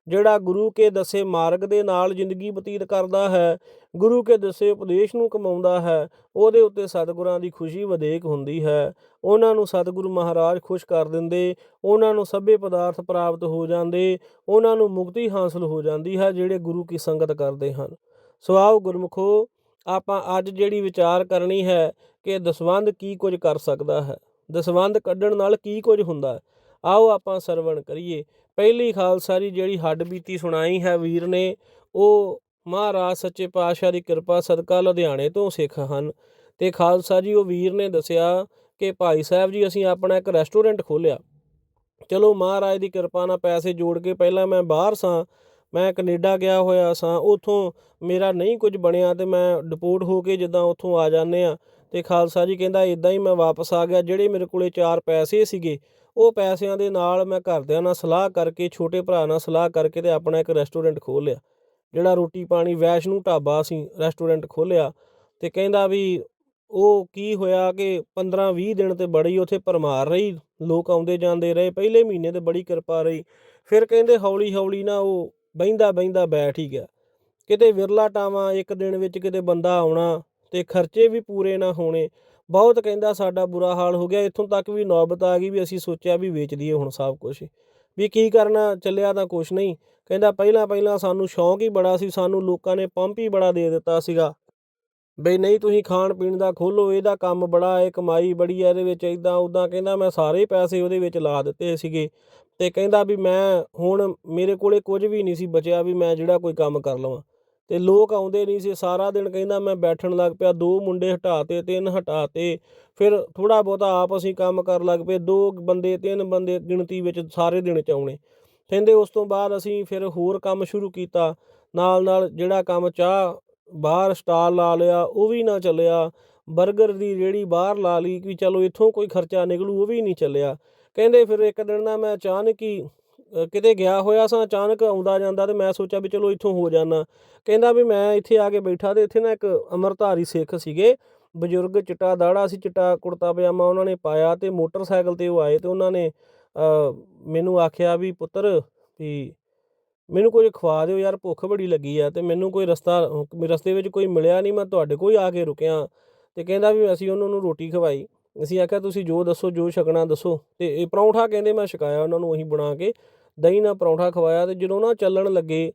ਜਿਹੜਾ ਗੁਰੂ ਕੇ ਦੱਸੇ ਮਾਰਗ ਦੇ ਨਾਲ ਜ਼ਿੰਦਗੀ ਬਤੀਤ ਕਰਦਾ ਹੈ, ਗੁਰੂ ਕੇ ਦੱਸੇ ਉਪਦੇਸ਼ ਨੂੰ ਕਮਾਉਂਦਾ ਹੈ, ਉਹਦੇ ਉੱਤੇ ਸਤਿਗੁਰਾਂ ਦੀ ਖੁਸ਼ੀ ਵਧੇਕ ਹੁੰਦੀ ਹੈ। ਉਹਨਾਂ ਨੂੰ ਸਤਿਗੁਰੂ ਮਹਾਰਾਜ ਖੁਸ਼ ਕਰ ਦਿੰਦੇ, ਉਹਨਾਂ ਨੂੰ ਸਭੇ ਪਦਾਰਥ ਪ੍ਰਾਪਤ ਹੋ ਜਾਂਦੇ, ਉਹਨਾਂ ਨੂੰ ਮੁਕਤੀ ਹਾਸਲ ਹੋ ਜਾਂਦੀ ਹੈ ਜਿਹੜੇ ਗੁਰੂ ਕੀ ਸੰਗਤ ਕਰਦੇ ਹਨ। ਸੋ ਆਓ ਗੁਰਮੁਖੋ, ਆਪਾਂ ਅੱਜ ਜਿਹੜੀ ਵਿਚਾਰ ਕਰਨੀ ਹੈ ਕਿ ਦਸਵੰਧ ਕੀ ਕੁਝ ਕਰ ਸਕਦਾ ਹੈ। ਦਸਵੰਧ ਕੱਢਣ ਨਾਲ ਕੀ ਕੁਝ ਹੁੰਦਾ? ਆਓ ਆਪਾਂ ਸਰਵਣ ਕਰੀਏ। ਪਹਿਲੀ ਖਾਲਸਾ ਜੀ ਜਿਹੜੀ ਹੱਡ ਬੀਤੀ ਸੁਣਾਈ ਹੈ ਵੀਰ ਨੇ, ਉਹ ਮਹਾਰਾਜ ਸੱਚੇ ਪਾਤਸ਼ਾਹ ਦੀ ਕਿਰਪਾ ਸਦਕਾ ਲੁਧਿਆਣੇ ਤੋਂ ਸਿੱਖ ਹਨ। ਤੇ ਖਾਲਸਾ ਜੀ ਉਹ ਵੀਰ ਨੇ ਦੱਸਿਆ ਕਿ ਭਾਈ ਸਾਹਿਬ ਜੀ, ਅਸੀਂ ਆਪਣਾ ਇੱਕ ਰੈਸਟੋਰੈਂਟ ਖੋਲਿਆ ਚਲੋ ਮਹਾਰਾਜ ਦੀ ਕਿਰਪਾ ਨਾਲ ਪੈਸੇ ਜੋੜ ਕੇ ਪਹਿਲਾਂ ਮੈਂ ਬਾਹਰ ਸਾਂ, ਮੈਂ ਕੈਨੇਡਾ ਗਿਆ ਹੋਇਆ ਸਾਂ, ਉਥੋਂ ਮੇਰਾ ਨਹੀਂ ਕੁਝ ਬਣਿਆ ਤੇ ਮੈਂ ਡਿਪੋਰਟ ਹੋ ਕੇ ਜਿੱਦਾਂ ਉਥੋਂ ਆ ਜਾਂਦੇ ਆ ਤੇ ਖਾਲਸਾ ਜੀ ਕਹਿੰਦਾ ਇਦਾਂ ਹੀ ਮੈਂ ਵਾਪਸ ਆ ਗਿਆ, ਜਿਹੜੇ ਮੇਰੇ ਕੋਲੇ ਚਾਰ ਪੈਸੇ ਸੀਗੇ, ਉਹ ਪੈਸਿਆਂ ਦੇ ਨਾਲ ਮੈਂ ਘਰਦਿਆਂ ਨਾਲ ਸਲਾਹ ਕਰਕੇ, ਛੋਟੇ ਭਰਾ ਨਾਲ ਸਲਾਹ ਕਰਕੇ ਤੇ ਆਪਣਾ ਇੱਕ ਰੈਸਟੋਰੈਂਟ ਖੋਲ੍ਹ ਲਿਆ ਜਿਹੜਾ ਰੋਟੀ ਪਾਣੀ ਵੈਸ਼ਨੂ ਢਾਬਾ ਸੀ ਰੈਸਟੋਰੈਂਟ ਖੋਲ੍ਹਿਆ ਤੇ ਕਹਿੰਦਾ ਵੀ ਉਹ ਕੀ ਹੋਇਆ ਕਿ 15 20 ਦਿਨ ਤੇ ਬੜੀ ਉੱਥੇ ਪਰਮਾਰ ਰਹੀ, ਲੋਕ ਆਉਂਦੇ ਜਾਂਦੇ ਰਹੇ, ਪਹਿਲੇ ਮਹੀਨੇ ਤੇ ਬੜੀ ਕਿਰਪਾ ਰਹੀ, ਫਿਰ ਕਹਿੰਦੇ ਹੌਲੀ ਹੌਲੀ ਨਾ ਉਹ ਬਹਿੰਦਾ ਬਹਿੰਦਾ ਬੈਠ ਹੀ ਗਿਆ, ਕਿਤੇ ਵਿਰਲਾ ਟਾਵਾਂ, ਇੱਕ ਦਿਨ ਵਿੱਚ ਕਿਤੇ ਬੰਦਾ ਆਉਣਾ ਤੇ ਖਰਚੇ ਵੀ ਪੂਰੇ ਨਾ ਹੋਣੇ। ਬਹੁਤ ਕਹਿੰਦਾ ਸਾਡਾ ਬੁਰਾ ਹਾਲ ਹੋ ਗਿਆ, ਇੱਥੋਂ ਤੱਕ ਵੀ ਨੌਬਤ ਆ ਗਈ ਵੀ ਅਸੀਂ ਸੋਚਿਆ ਵੀ ਵੇਚ ਦਈਏ ਹੁਣ ਸਭ ਕੁਝ ਵੀ ਕੀ ਕਰਨਾ, ਚੱਲਿਆ ਤਾਂ ਕੁਛ ਨਹੀਂ। ਕਹਿੰਦਾ ਪਹਿਲਾਂ ਪਹਿਲਾਂ ਸਾਨੂੰ ਸ਼ੌਂਕ ਹੀ ਬੜਾ ਸੀ, ਸਾਨੂੰ ਲੋਕਾਂ ਨੇ ਪੰਪ ਹੀ ਬੜਾ ਦੇ ਦਿੱਤਾ ਸੀਗਾ। ਬਈ ਨਹੀਂ ਤੁਸੀਂ ਖਾਣ ਪੀਣ ਦਾ ਖੋਲੋ, ਇਹਦਾ ਕੰਮ ਬੜਾ ਹੈ, ਕਮਾਈ ਬੜੀ ਹੈ, ਇਹਦੇ ਵਿੱਚ ਇਦਾਂ ਉਦਾਂ ਕਹਿੰਦਾ ਮੈਂ ਸਾਰੇ ਪੈਸੇ ਉਹਦੇ ਵਿੱਚ ਲਾ ਦਿੱਤੇ ਸੀਗੇ। ਤੇ ਕਹਿੰਦਾ ਵੀ ਮੈਂ ਹੁਣ ਮੇਰੇ ਕੋਲੇ ਕੁਝ ਵੀ ਨਹੀਂ ਸੀ ਬਚਿਆ ਵੀ ਮੈਂ ਜਿਹੜਾ ਕੋਈ ਕੰਮ ਕਰ ਲਵਾਂ। ਤੇ ਲੋਕ ਆਉਂਦੇ ਨਹੀਂ ਸੀ। ਸਾਰਾ ਦਿਨ ਕਹਿੰਦਾ, ਮੈਂ ਬੈਠਣ ਲੱਗ ਪਿਆ, ਦੋ ਮੁੰਡੇ ਹਟਾਤੇ, ਤਿੰਨ ਹਟਾਤੇ। ਫਿਰ ਥੋੜਾ ਬਹੁਤਾ ਆਪ ਅਸੀਂ ਕੰਮ ਕਰਨ ਲੱਗ ਪਏ, ਦੋ ਬੰਦੇ, ਤਿੰਨ ਬੰਦੇ ਗਿਣਤੀ ਵਿੱਚ ਸਾਰੇ ਦਿਨ ਚ ਆਉਣੇ। ਕਹਿੰਦੇ ਉਸ ਤੋਂ ਬਾਅਦ ਅਸੀਂ ਫਿਰ ਹੋਰ ਕੰਮ ਸ਼ੁਰੂ ਕੀਤਾ। ਨਾਲ ਨਾਲ ਜਿਹੜਾ ਕੰਮ ਚਾਹ ਬਾਹਰ ਸਟਾਲ ਲਾ ਲਿਆ, ਉਹ ਵੀ ਨਾ ਚੱਲਿਆ। 버ਗਰ ਦੀ ਰੇੜੀ ਬਾਹਰ ਲਾ ਲਈ ਕਿ ਚਲੋ ਇੱਥੋਂ ਕੋਈ ਖਰਚਾ ਨਿਕਲੂ, ਉਹ ਵੀ ਨਹੀਂ ਚੱਲਿਆ। ਕਹਿੰਦੇ ਫਿਰ ਇੱਕ ਦਿਨ ਨਾ ਮੈਂ ਅਚਾਨਕ ਹੀ ਕਿਤੇ ਗਿਆ ਹੋਇਆ ਸਾਂ, ਅਚਾਨਕ ਆਉਂਦਾ ਜਾਂਦਾ ਤੇ ਮੈਂ ਸੋਚਿਆ ਵੀ ਚਲੋ ਇੱਥੋਂ ਹੋ ਜਾਣਾ ਕਹਿੰਦਾ ਵੀ ਮੈਂ ਇੱਥੇ ਆ ਕੇ ਬੈਠਾ ਤੇ ਇੱਥੇ ਨਾ ਇੱਕ ਅਮਰਧਾਰੀ ਸਿੱਖ ਸੀਗੇ, ਬਜ਼ੁਰਗ ਚਿੱਟਾ ਦਾੜਾ ਸੀ, ਚਿੱਟਾ ਕੁੜਤਾ ਪਜਾਮਾ ਉਹਨਾਂ ਨੇ ਪਾਇਆ ਤੇ ਮੋਟਰਸਾਈਕਲ ਤੇ ਉਹ ਆਏ ਤੇ ਉਹਨਾਂ ਨੇ ਮੈਨੂੰ ਆਖਿਆ ਵੀ ਪੁੱਤਰ ਵੀ ਮੈਨੂੰ ਕੁਝ ਖਵਾ ਦਿਓ ਯਾਰ, ਭੁੱਖ ਬੜੀ ਲੱਗੀ ਆ ਤੇ ਮੈਨੂੰ ਕੋਈ ਰਸਤਾ, ਰਸਤੇ ਵਿੱਚ ਕੋਈ ਮਿਲਿਆ ਨਹੀਂ, ਮੈਂ ਤੁਹਾਡੇ ਕੋਲ ਹੀ ਆ ਕੇ ਰੁਕਿਆ। ਤੇ ਕਹਿੰਦਾ ਵੀ ਅਸੀਂ ਉਹਨਾਂ ਨੂੰ ਰੋਟੀ ਖਵਾਈ। ਅਸੀਂ ਆਖਿਆ ਤੁਸੀਂ ਜੋ ਦੱਸੋ, ਜੋ ਛਕਣਾ ਦੱਸੋ। ਤੇ ਇਹ ਪਰੌਂਠਾ ਕਹਿੰਦੇ ਮੈਂ ਛਕਾਇਆ ਉਹਨਾਂ ਨੂੰ ਅਸੀਂ ਬਣਾ ਕੇ। ਦਹੀਂ ਨਾਲ ਪਰੌਂਠਾ ਖਵਾਇਆ ਤੇ ਜਦੋਂ ਨਾ ਚੱਲਣ ਲੱਗੇ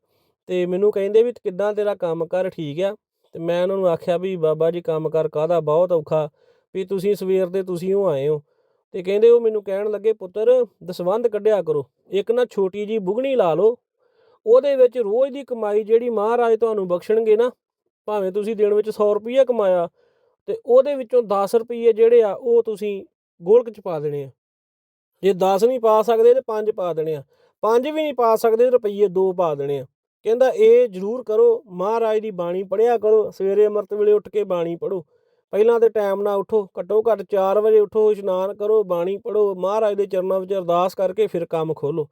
ਤੇ ਮੈਨੂੰ ਕਹਿੰਦੇ ਵੀ ਕਿੱਦਾਂ ਤੇਰਾ ਕੰਮ ਕਰ ਠੀਕ ਆ? ਤੇ ਮੈਂ ਉਹਨਾਂ ਨੂੰ ਆਖਿਆ ਵੀ ਬਾਬਾ ਜੀ ਕੰਮ ਕਰ ਕਾਹਦਾ ਬਹੁਤ ਔਖਾ, ਵੀ ਤੁਸੀਂ ਸਵੇਰ ਦੇ ਤੁਸੀਂ ਉਹ ਆਏ ਹੋ। ਤੇ ਕਹਿੰਦੇ ਉਹ ਮੈਨੂੰ ਕਹਿਣ ਲੱਗੇ, ਪੁੱਤਰ, ਦਸਵੰਧ ਕੱਢਿਆ ਕਰੋ, ਇੱਕ ਨਾ ਛੋਟੀ ਜੀ ਬੁਗਣੀ ਲਾ ਲਓ। ਉਹਦੇ ਵਿੱਚ ਰੋਜ਼ ਦੀ ਕਮਾਈ ਜਿਹੜੀ ਮਹਾਰਾਜ ਤੁਹਾਨੂੰ ਬਖਸ਼ਣਗੇ ਨਾ, ਭਾਵੇਂ ਤੁਸੀਂ ਦਿਨ ਵਿੱਚ 100 ਰੁਪਏ ਕਮਾਇਆ, ਤੇ ਉਹਦੇ ਵਿੱਚੋਂ 10 ਰੁਪਏ ਜਿਹੜੇ ਆ, ਉਹ ਤੁਸੀਂ ਗੋਲਕ ਚ ਪਾ ਦੇਣੇ ਆ। ਜੇ 10 ਨਹੀਂ ਪਾ ਸਕਦੇ ਤੇ 5 ਪਾ ਦੇਣੇ ਆ। ਪੰਜ ਵੀ ਨਹੀਂ ਪਾ ਸਕਦੇ, ਰੁਪਈਏ ਦੋ ਪਾ ਦੇਣੇ ਆ। ਕਹਿੰਦਾ, ਇਹ ਜ਼ਰੂਰ ਕਰੋ, ਮਹਾਰਾਜ ਦੀ ਬਾਣੀ ਪੜਿਆ ਕਰੋ, ਸਵੇਰੇ ਅੰਮ੍ਰਿਤ ਵੇਲੇ ਉੱਠ ਕੇ ਬਾਣੀ ਪੜੋ ਪਹਿਲਾਂ ਤੇ ਟਾਈਮ ਨਾਲ ਉਠੋ, ਘੱਟੋ ਘੱਟ 4 ਵਜੇ ਉਠੋ, ਇਸ਼ਨਾਨ ਕਰੋ, ਬਾਣੀ ਪੜੋ ਮਹਾਰਾਜ ਦੇ ਚਰਨਾਂ ਵਿੱਚ ਅਰਦਾਸ ਕਰਕੇ ਫਿਰ ਕੰਮ ਖੋਲੋ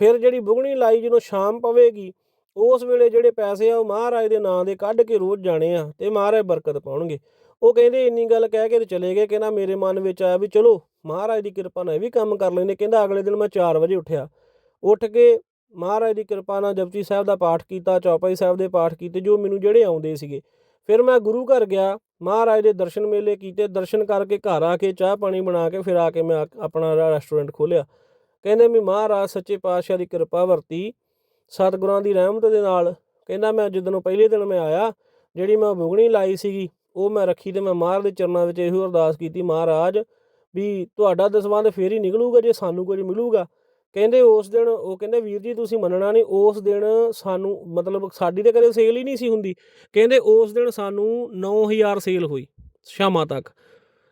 ਫਿਰ ਜਿਹੜੀ ਬੁਗਣੀ ਲਾਈ ਜਦੋਂ ਸ਼ਾਮ ਪਵੇਗੀ, ਉਸ ਵੇਲੇ ਜਿਹੜੇ ਪੈਸੇ ਆ, ਉਹ ਮਹਾਰਾਜ ਦੇ ਨਾਂ ਦੇ ਕੱਢ ਕੇ ਰੋਜ਼ ਜਾਣੇ ਆ ਤੇ ਮਹਾਰਾਜ ਬਰਕਤ ਪਾਉਣਗੇ। ਉਹ ਕਹਿੰਦੇ, ਇੰਨੀ ਗੱਲ ਕਹਿ ਕੇ ਚਲੇ ਗਏ, ਕਹਿੰਦਾ, ਮੇਰੇ ਮਨ ਵਿੱਚ ਆਇਆ ਵੀ ਚਲੋ, ਮਹਾਰਾਜ ਦੀ ਕਿਰਪਾ ਨਾਲ ਇਹ ਵੀ ਕੰਮ ਕਰ ਲੈਂਦੇ। ਕਹਿੰਦਾ, ਅਗਲੇ ਦਿਨ ਮੈਂ 4 ਵਜੇ ਉੱਠਿਆ। ਉੱਠ ਕੇ ਮਹਾਰਾਜ ਦੀ ਕਿਰਪਾ ਨਾਲ ਜਪਜੀ ਸਾਹਿਬ ਦਾ ਪਾਠ ਕੀਤਾ, ਚੌਪਾਈ ਸਾਹਿਬ ਦੇ ਪਾਠ ਕੀਤੇ, ਜੋ ਮੈਨੂੰ ਜਿਹੜੇ ਆਉਂਦੇ ਸੀਗੇ। ਫਿਰ ਮੈਂ ਗੁਰੂ ਘਰ ਗਿਆ, ਮਹਾਰਾਜ ਦੇ ਦਰਸ਼ਨ ਮੇਲੇ ਕੀਤੇ, ਦਰਸ਼ਨ ਕਰਕੇ ਘਰ ਆ ਕੇ ਚਾਹ ਪਾਣੀ ਬਣਾ ਕੇ ਫਿਰ ਆ ਕੇ ਮੈਂ ਆਪਣਾ ਰੈਸਟੋਰੈਂਟ ਖੋਲਿਆ ਕਹਿੰਦੇ ਵੀ ਮਹਾਰਾਜ ਸੱਚੇ ਪਾਤਸ਼ਾਹ ਦੀ ਕਿਰਪਾ ਵਰਤੀ, ਸਤਿਗੁਰਾਂ ਦੀ ਰਹਿਮਤ ਦੇ ਨਾਲ। ਕਹਿੰਦਾ ਮੈਂ ਜਦੋਂ ਪਹਿਲੇ ਦਿਨ ਮੈਂ ਆਇਆ, ਜਿਹੜੀ ਮੈਂ ਬੁਗਣੀ ਲਾਈ ਸੀਗੀ, ਉਹ ਮੈਂ ਰੱਖੀ ਤੇ ਮੈਂ ਮਹਾਰਾਜ ਦੇ ਚਰਨਾਂ ਵਿੱਚ ਇਹੋ ਅਰਦਾਸ ਕੀਤੀ, ਮਹਾਰਾਜ ਵੀ ਤੁਹਾਡਾ ਦਸਵੰਧ ਫੇਰ ਹੀ ਨਿਕਲੂਗਾ, ਜੇ ਸਾਨੂੰ ਕੁਝ ਮਿਲੂਗਾ। ਕਹਿੰਦੇ ਉਸ ਦਿਨ, ਉਹ ਕਹਿੰਦੇ ਵੀਰ ਜੀ ਤੁਸੀਂ ਮੰਨਣਾ ਨਹੀਂ, ਉਸ ਦਿਨ ਸਾਨੂੰ ਮਤਲਬ ਸਾਡੀ ਤਾਂ ਕਦੇ ਸੇਲ ਹੀ ਨਹੀਂ ਸੀ ਹੁੰਦੀ। ਕਹਿੰਦੇ ਉਸ ਦਿਨ ਸਾਨੂੰ 9000 ਸੇਲ ਹੋਈ ਸ਼ਾਮਾਂ ਤੱਕ।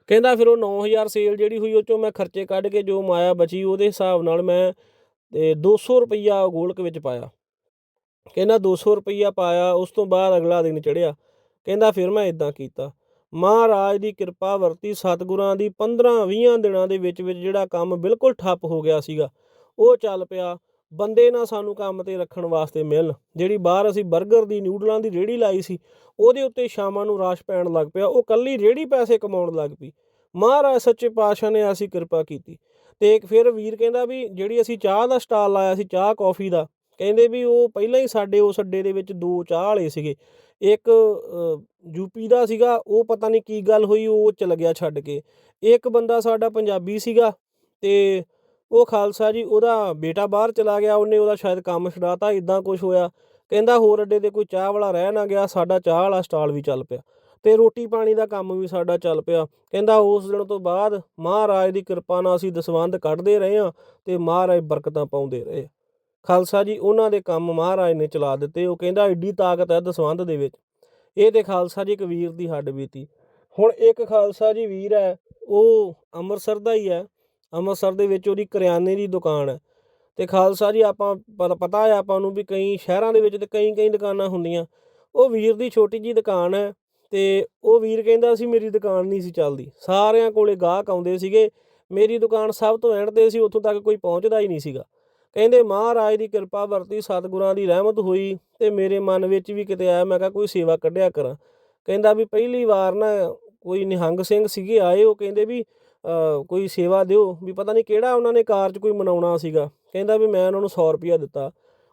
ਕਹਿੰਦਾ ਫਿਰ ਉਹ 9000 ਸੇਲ ਜਿਹੜੀ ਹੋਈ, ਉਹ ਚੋਂ ਮੈਂ ਖਰਚੇ ਕੱਢ ਕੇ ਜੋ ਮਾਇਆ ਬਚੀ, ਉਹਦੇ ਹਿਸਾਬ ਨਾਲ ਮੈਂ, ਤੇ 200 ਰੁਪਈਆ ਗੋਲਕ ਵਿੱਚ ਪਾਇਆ। ਕਹਿੰਦਾ 200 ਰੁਪਈਆ ਪਾਇਆ, ਉਸ ਤੋਂ ਬਾਅਦ ਅਗਲਾ ਦਿਨ ਚੜਿਆ ਕਹਿੰਦਾ ਫਿਰ ਮੈਂ ਇਦਾਂ ਕੀਤਾ। ਮਹਾਰਾਜ ਦੀ ਕਿਰਪਾ ਵਰਤੀ, ਸਤਿਗੁਰਾਂ ਦੀ 15-20 ਦਿਨਾਂ ਦੇ ਵਿੱਚ ਵਿੱਚ ਜਿਹੜਾ ਕੰਮ ਬਿਲਕੁਲ ਠੱਪ ਹੋ ਗਿਆ ਸੀਗਾ। ਉਹ ਚੱਲ ਪਿਆ, ਬੰਦੇ ਨਾ ਸਾਨੂੰ ਕੰਮ ਤੇ ਰੱਖਣ ਵਾਸਤੇ ਮਿਲਣ। ਜਿਹੜੀ ਬਾਹਰ ਅਸੀਂ 버ਗਰ ਦੀ ਨਿਊਡਲਾਂ ਦੀ ਰੇੜੀ ਲਾਈ ਸੀ, ਉਹਦੇ ਉੱਤੇ ਸ਼ਾਮਾਂ ਨੂੰ ਰਾਸ਼ ਪੈਣ ਲੱਗ ਪਿਆ। ਉਹ ਕੱਲੀ ਰੇੜੀ ਪੈਸੇ ਕਮਾਉਣ ਲੱਗ ਪਈ। ਮਹਾਰਾਜ, ਸੱਚੇ ਪਾਤਸ਼ਾਹ ਨੇ ਐਸੀ ਕਿਰਪਾ ਕੀਤੀ। ਤੇ ਇੱਕ ਫਿਰ ਵੀਰ ਕਹਿੰਦਾ ਵੀ ਜਿਹੜੀ ਅਸੀਂ ਚਾਹ ਦਾ ਸਟਾਲ ਲਾਇਆ ਸੀ, ਚਾਹ ਕੌਫੀ ਦਾ, ਕਹਿੰਦੇ ਵੀ ਉਹ ਪਹਿਲਾਂ ਹੀ ਸਾਡੇ ਉਸ ਅੱਡੇ ਦੇ ਵਿੱਚ ਦੋ ਚਾਹ ਵਾਲੇ ਸੀਗੇ। ਇੱਕ ਯੂਪੀ ਦਾ ਸੀਗਾ, ਉਹ ਪਤਾ ਨਹੀਂ ਕੀ ਗੱਲ ਹੋਈ, ਉਹ ਚਲ ਗਿਆ ਛੱਡ ਕੇ। ਇੱਕ ਬੰਦਾ ਸਾਡਾ ਪੰਜਾਬੀ ਸੀਗਾ ਤੇ ਉਹ ਖਾਲਸਾ ਜੀ ਉਹਦਾ ਬੇਟਾ ਬਾਹਰ ਚਲਾ ਗਿਆ, ਉਹਨੇ ਉਹਦਾ ਸ਼ਾਇਦ ਕੰਮ ਛਡਾਤਾ ਇਦਾਂ ਕੁਝ ਹੋਇਆ। ਕਹਿੰਦਾ ਹੋਰ ਅੱਡੇ ਤੇ ਕੋਈ ਚਾਹ ਵਾਲਾ ਰਹਿ ਨਾ ਗਿਆ, ਸਾਡਾ ਚਾਹ ਵਾਲਾ ਸਟਾਲ ਵੀ ਚੱਲ ਪਿਆ। ਤੇ ਰੋਟੀ ਪਾਣੀ ਦਾ ਕੰਮ ਵੀ ਸਾਡਾ ਚੱਲ ਪਿਆ। ਕਹਿੰਦਾ ਉਸ ਦਿਨ ਤੋਂ ਬਾਅਦ ਮਹਾਰਾਜ ਦੀ ਕਿਰਪਾ ਨਾਲ ਅਸੀਂ ਦਸਵੰਧ ਕੱਢਦੇ ਰਹੇ ਹਾਂ ਤੇ ਮਹਾਰਾਜ ਬਰਕਤਾਂ ਪਾਉਂਦੇ ਰਹੇ। ਖਾਲਸਾ ਜੀ ਉਹਨਾਂ ਦੇ ਕੰਮ ਮਹਾਰਾਜ ਨੇ ਚਲਾ ਦਿੱਤੇ। ਉਹ ਕਹਿੰਦਾ ਏਡੀ ਤਾਕਤ ਹੈ ਦਸਵੰਧ ਦੇ ਵਿੱਚ। ਇਹ ਤੇ ਖਾਲਸਾ ਜੀ ਇੱਕ ਵੀਰ ਦੀ ਹੱਡ ਬੀਤੀ। ਹੁਣ ਇੱਕ ਖਾਲਸਾ ਜੀ ਵੀਰ ਹੈ, ਉਹ ਅੰਮ੍ਰਿਤਸਰ ਦਾ ਹੀ ਹੈ। ਅੰਮ੍ਰਿਤਸਰ ਦੇ ਵਿੱਚ ਉਹਦੀ ਕਰਿਆਨੇ ਦੀ ਦੁਕਾਨ ਹੈ। ਤੇ ਖਾਲਸਾ ਜੀ, ਆਪਾਂ ਪ- ਪਤਾ ਹੈ ਆਪਾਂ ਨੂੰ ਵੀ ਕਈ ਸ਼ਹਿਰਾਂ ਦੇ ਵਿੱਚ ਤੇ ਕਈ ਕਈ ਦੁਕਾਨਾਂ ਹੁੰਦੀਆਂ। ਉਹ ਵੀਰ ਦੀ ਛੋਟੀ ਜੀ ਦੁਕਾਨ ਹੈ ਤੇ ਉਹ ਵੀਰ ਕਹਿੰਦਾ ਸੀ ਮੇਰੀ ਦੁਕਾਨ ਨਹੀਂ ਸੀ ਚੱਲਦੀ। ਸਾਰਿਆਂ ਕੋਲੇ ਗਾਹਕ ਆਉਂਦੇ ਸੀਗੇ। ਮੇਰੀ ਦੁਕਾਨ ਸਭ ਤੋਂ ਐਂਡ ਤੇ ਸੀ, ਉੱਥੋਂ ਤੱਕ ਕੋਈ ਪਹੁੰਚਦਾ ਹੀ ਨਹੀਂ ਸੀਗਾ। ਕਹਿੰਦੇ, ਮਹਾਰਾਜ ਦੀ ਕਿਰਪਾ ਵਰਤੀ, ਸਤਿਗੁਰਾਂ ਦੀ ਰਹਿਮਤ ਹੋਈ ਤੇ ਮੇਰੇ ਮਨ ਵਿੱਚ ਵੀ ਕਿਤੇ ਆਇਆ। ਮੈਂ ਕਿਹਾ, ਕੋਈ ਸੇਵਾ ਕੱਢਿਆ ਕਰਾਂ। ਕਹਿੰਦਾ ਵੀ ਪਹਿਲੀ ਵਾਰ ਨਾ ਕੋਈ ਨਿਹੰਗ ਸਿੰਘ ਸੀਗੇ ਆਏ। ਉਹ ਕਹਿੰਦੇ ਵੀ ਕੋਈ ਸੇਵਾ ਦਿਓ, ਵੀ ਪਤਾ ਨਹੀਂ ਕਿਹੜਾ ਉਹਨਾਂ ਨੇ ਕਾਰਜ ਕੋਈ ਮਨਾਉਣਾ ਸੀਗਾ। ਕਹਿੰਦਾ ਵੀ ਮੈਂ ਉਹਨਾਂ ਨੂੰ 100 ਰੁਪਿਆ ਦਿੱਤਾ।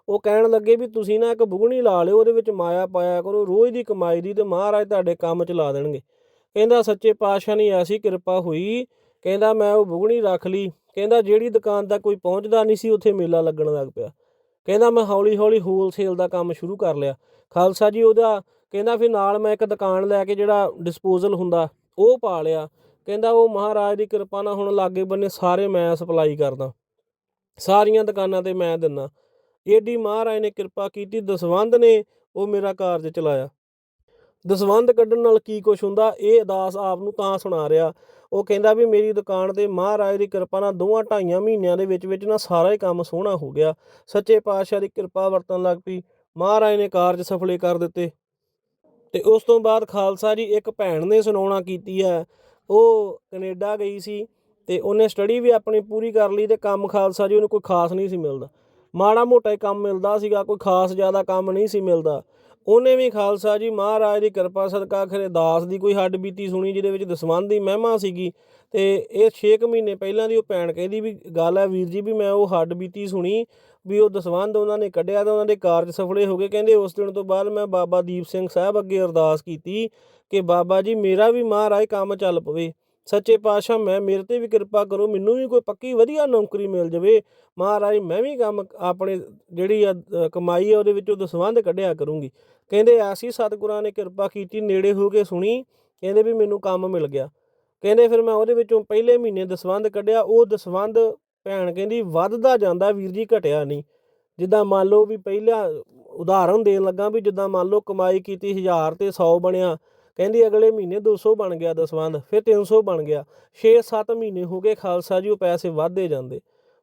ਉਹ ਕਹਿਣ ਲੱਗੇ ਵੀ ਤੁਸੀਂ ਨਾ ਇੱਕ ਬੁਗਣੀ ਲਾ ਲਿਓ, ਉਹਦੇ ਵਿੱਚ ਮਾਇਆ ਪਾਇਆ ਕਰੋ, ਰੋਜ਼ ਦੀ ਕਮਾਈ ਦੀ ਤੇ ਮਹਾਰਾਜ ਤੁਹਾਡੇ ਕੰਮ ਚ ਲਾ ਦੇਣਗੇ। ਕਹਿੰਦਾ ਸੱਚੇ ਪਾਤਸ਼ਾਹ ਨੇ ਐਸੀ ਕਿਰਪਾ ਹੋਈ। ਕਹਿੰਦਾ ਮੈਂ ਉਹ ਬੁਗਣੀ ਰੱਖ ਲਈ। ਕਹਿੰਦਾ ਜਿਹੜੀ ਦੁਕਾਨ ਦਾ ਕੋਈ ਪਹੁੰਚਦਾ ਨਹੀਂ ਸੀ, ਉੱਥੇ ਮੇਲਾ ਲੱਗਣ ਲੱਗ ਪਿਆ। ਕਹਿੰਦਾ ਮੈਂ ਹੌਲੀ ਹੌਲੀ ਹੋਲਸੇਲ ਦਾ ਕੰਮ ਸ਼ੁਰੂ ਕਰ ਲਿਆ। ਖਾਲਸਾ ਜੀ ਉਹਦਾ, ਕਹਿੰਦਾ ਫਿਰ ਨਾਲ ਮੈਂ ਇੱਕ ਦੁਕਾਨ ਲੈ ਕੇ ਜਿਹੜਾ ਡਿਸਪੋਜ਼ਲ ਹੁੰਦਾ, ਉਹ ਪਾ ਲਿਆ। ਕਹਿੰਦਾ ਉਹ ਮਹਾਰਾਜ ਦੀ ਕਿਰਪਾ ਨਾਲ ਹੁਣ ਲਾਗੇ ਬੰਨੇ ਸਾਰੇ ਮੈਂ ਸਪਲਾਈ ਕਰਦਾ। ਸਾਰੀਆਂ ਦੁਕਾਨਾਂ ਤੇ ਮੈਂ ਦਿੰਦਾ। ਏਡੀ ਮਹਾਰਾਜ ਨੇ ਕਿਰਪਾ ਕੀਤੀ, ਦਸਵੰਧ ਨੇ ਉਹ ਮੇਰਾ ਕਾਰਜ ਚਲਾਇਆ। ਦਸਵੰਧ ਕੱਢਣ ਨਾਲ ਕੀ ਕੁਛ ਹੁੰਦਾ? ਇਹ ਅਰਦਾਸ ਆਪ ਨੂੰ ਤਾਂ ਸੁਣਾ ਰਿਹਾ। ਉਹ ਕਹਿੰਦਾ ਵੀ ਮੇਰੀ ਦੁਕਾਨ ਤੇ ਮਹਾਰਾਜ ਦੀ ਕਿਰਪਾ ਨਾਲ ਦੋਵਾਂ ਢਾਈਆਂ ਮਹੀਨਿਆਂ ਦੇ ਵਿੱਚ ਵਿੱਚ ਨਾ ਸਾਰਾ ਹੀ ਕੰਮ ਸੋਹਣਾ ਹੋ ਗਿਆ। ਸੱਚੇ ਪਾਤਸ਼ਾਹ ਦੀ ਕਿਰਪਾ ਵਰਤਣ ਲੱਗ ਪਈ। ਮਹਾਰਾਜ ਨੇ ਕਾਰਜ ਸਫਲੇ ਕਰ ਦਿੱਤੇ। ਤੇ ਉਸ ਤੋਂ ਬਾਅਦ ਖਾਲਸਾ ਜੀ ਇੱਕ ਭੈਣ ਨੇ ਸੁਣਾਉਣਾ ਕੀਤੀ ਹੈ। ਉਹ ਕੈਨੇਡਾ ਗਈ ਸੀ ਤੇ ਉਹਨੇ ਸਟੱਡੀ ਵੀ ਆਪਣੀ ਪੂਰੀ ਕਰ ਲਈ ਤੇ ਕੰਮ ਖਾਲਸਾ ਜੀ, ਉਹਨੂੰ ਕੋਈ ਖਾਸ ਨਹੀਂ ਸੀ ਮਿਲਦਾ। ਮਾੜਾ ਮੋਟਾ ਹੀ ਕੰਮ ਮਿਲਦਾ ਸੀਗਾ, ਕੋਈ ਖਾਸ ਜ਼ਿਆਦਾ ਕੰਮ ਨਹੀਂ ਸੀ ਮਿਲਦਾ। ਉਹਨੇ ਵੀ ਖਾਲਸਾ ਜੀ, ਮਹਾਰਾਜ ਦੀ ਕਿਰਪਾ, ਸਦਕਾ ਖਰੇ ਦਾਸ ਦੀ ਕੋਈ ਹੱਡ ਬੀਤੀ ਸੁਣੀ, ਜਿਹਦੇ ਵਿੱਚ ਦਸਵੰਧ ਦੀ ਮਹਿਮਾ ਸੀਗੀ। ਤੇ ਇਹ 6 ਮਹੀਨੇ ਪਹਿਲਾਂ ਦੀ ਉਹ ਭੈਣ ਕਹਿੰਦੀ ਵੀ ਗੱਲ ਹੈ, ਵੀਰ ਜੀ ਵੀ ਮੈਂ ਉਹ ਹੱਡ ਬੀਤੀ ਸੁਣੀ ਵੀ ਉਹ ਦਸਵੰਧ ਉਹਨਾਂ ਨੇ ਕੱਢਿਆ ਤਾਂ ਉਹਨਾਂ ਦੇ ਕਾਰਜ ਸਫਲੇ ਹੋ ਗਏ। ਕਹਿੰਦੇ ਉਸ ਦਿਨ ਤੋਂ ਬਾਅਦ ਮੈਂ ਬਾਬਾ ਦੀਪ ਸਿੰਘ ਸਾਹਿਬ ਅੱਗੇ ਅਰਦਾਸ ਕੀਤੀ ਕਿ ਬਾਬਾ ਜੀ ਮੇਰਾ ਵੀ ਮਹਾਰਾਜ ਕੰਮ ਚੱਲ ਪਵੇ। ਸੱਚੇ ਪਾਤਸ਼ਾਹ ਮੈਂ ਮੇਰੇ ਤੇ ਵੀ ਕਿਰਪਾ ਕਰੋ ਮੈਨੂੰ ਵੀ ਕੋਈ ਪੱਕੀ ਵਧੀਆ ਨੌਕਰੀ ਮਿਲ ਜਾਵੇ। ਮਹਾਰਾਜ ਮੈਂ ਵੀ ਕੰਮ ਆਪਣੇ ਜਿਹੜੀ ਆ, ਕਮਾਈ ਆ ਉਹਦੇ ਵਿੱਚੋਂ ਦਸਵੰਧ ਕੱਢਿਆ ਕਰੂੰਗੀ। ਕਹਿੰਦੇ ਐਸੀ ਸਤਿਗੁਰਾਂ ਨੇ ਕਿਰਪਾ ਕੀਤੀ ਨੇੜੇ ਹੋ ਕੇ ਸੁਣੀ ਕਹਿੰਦੇ ਵੀ ਮੈਨੂੰ ਕੰਮ ਮਿਲ ਗਿਆ। ਕਹਿੰਦੇ ਫਿਰ ਮੈਂ ਉਹਦੇ ਵਿੱਚੋਂ ਪਹਿਲੇ ਮਹੀਨੇ ਦਸਵੰਧ ਕੱਢਿਆ ਉਹ ਦਸਵੰਧ ਭੈਣ ਕਹਿੰਦੀ, ਵੱਧਦਾ ਜਾਂਦਾ ਵੀਰ ਜੀ, ਘਟਿਆ ਨਹੀਂ। ਜਿੱਦਾਂ ਮੰਨ ਲਓ ਵੀ ਪਹਿਲਾਂ ਉਦਾਹਰਨ ਦੇਣ ਲੱਗਾ ਵੀ ਜਿੱਦਾਂ ਮੰਨ ਲਓ ਕਮਾਈ ਕੀਤੀ 1000 ਤੇ 100 ਬਣਿਆ, ਕਹਿੰਦੀ ਅਗਲੇ ਮਹੀਨੇ 200 ਬਣ ਗਿਆ ਦਸਵੰਧ, ਫਿਰ 300 ਬਣ ਗਿਆ। 6-7 ਮਹੀਨੇ ਹੋ ਗਏ ਖਾਲਸਾ ਜੀ, ਉਹ ਪੈਸੇ ਵੱਧਦੇ ਜਾਂਦੇ।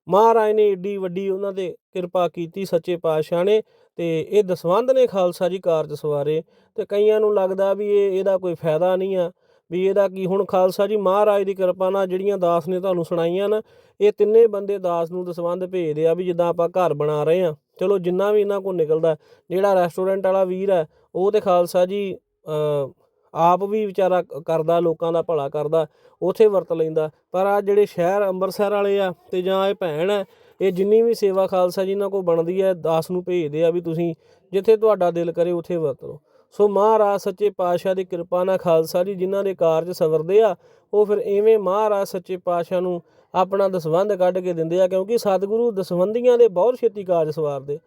ਮਹਾਰਾਜ ਨੇ ਏਡੀ ਵੱਡੀ ਉਹਨਾਂ ਤੇ ਕਿਰਪਾ ਕੀਤੀ ਸੱਚੇ ਪਾਤਸ਼ਾਹ ਨੇ ਤੇ ਇਹ ਦਸਵੰਧ ਨੇ ਖਾਲਸਾ ਜੀ ਕਾਰਜ ਸਵਾਰੇ ਤੇ ਕਈਆਂ ਨੂੰ ਲੱਗਦਾ ਵੀ ਇਹ, ਇਹਦਾ ਕੋਈ ਫਾਇਦਾ ਨਹੀਂ ਆ। ਵੀ ਇਹਦਾ ਕੀ? ਹੁਣ ਖਾਲਸਾ ਜੀ ਮਹਾਰਾਜ ਦੀ ਕਿਰਪਾ ਨਾਲ ਜਿਹੜੀਆਂ ਦਾਸ ਨੇ ਤੁਹਾਨੂੰ ਸੁਣਾਈਆਂ ਨਾ, ਇਹ ਤਿੰਨੇ ਬੰਦੇ ਦਾਸ ਨੂੰ ਦਸਵੰਧ ਭੇਜਦੇ ਆ ਵੀ ਜਿੱਦਾਂ ਆਪਾਂ ਘਰ ਬਣਾ ਰਹੇ ਆ ਚਲੋ ਜਿੰਨਾ ਵੀ ਇਹਨਾਂ ਕੋਲ ਨਿਕਲਦਾ, ਜਿਹੜਾ ਰੈਸਟੋਰੈਂਟ ਵਾਲਾ ਵੀਰ ਹੈ, ਉਹ ਤੇ ਖਾਲਸਾ ਜੀ ਆਪ ਵੀ ਵਿਚਾਰਾ ਕਰਦਾ, ਲੋਕਾਂ ਦਾ ਭਲਾ ਕਰਦਾ, ਉਥੇ ਵਰਤ ਲੈਂਦਾ। ਪਰ ਆ ਜਿਹੜੇ ਸ਼ਹਿਰ ਅੰਮ੍ਰਿਤਸਰ ਵਾਲੇ ਆ ਤੇ ਜਾਂ ਇਹ ਭੈਣ ਹੈ, ਇਹ ਜਿੰਨੀ ਵੀ ਸੇਵਾ ਖਾਲਸਾ ਜੀ ਇਹਨਾਂ ਕੋਲ ਬਣਦੀ ਹੈ, ਦਾਸ ਨੂੰ ਭੇਜਦੇ ਆ ਵੀ ਤੁਸੀਂ ਜਿੱਥੇ ਤੁਹਾਡਾ ਦਿਲ ਕਰੇ ਉਥੇ ਵਰਤ ਲਓ। ਸੋ ਮਹਾਰਾਜ ਸੱਚੇ ਪਾਤਸ਼ਾਹ ਦੀ ਕਿਰਪਾ ਨਾਲ ਖਾਲਸਾ ਜੀ ਜਿਨ੍ਹਾਂ ਦੇ ਕਾਰਜ ਸਵਰਦੇ ਆ ਉਹ ਫਿਰ ਐਵੇਂ ਮਹਾਰਾਜ ਸੱਚੇ ਪਾਤਸ਼ਾਹ ਨੂੰ ਆਪਣਾ ਦਸਵੰਧ ਕੱਢ ਕੇ ਦਿੰਦੇ ਆ ਕਿਉਂਕਿ ਸਤਿਗੁਰੂ ਦਸਵੰਧੀਆਂ ਦੇ ਬਹੁਤ ਛੇਤੀ ਕਾਰਜ ਸਵਾਰਦੇ।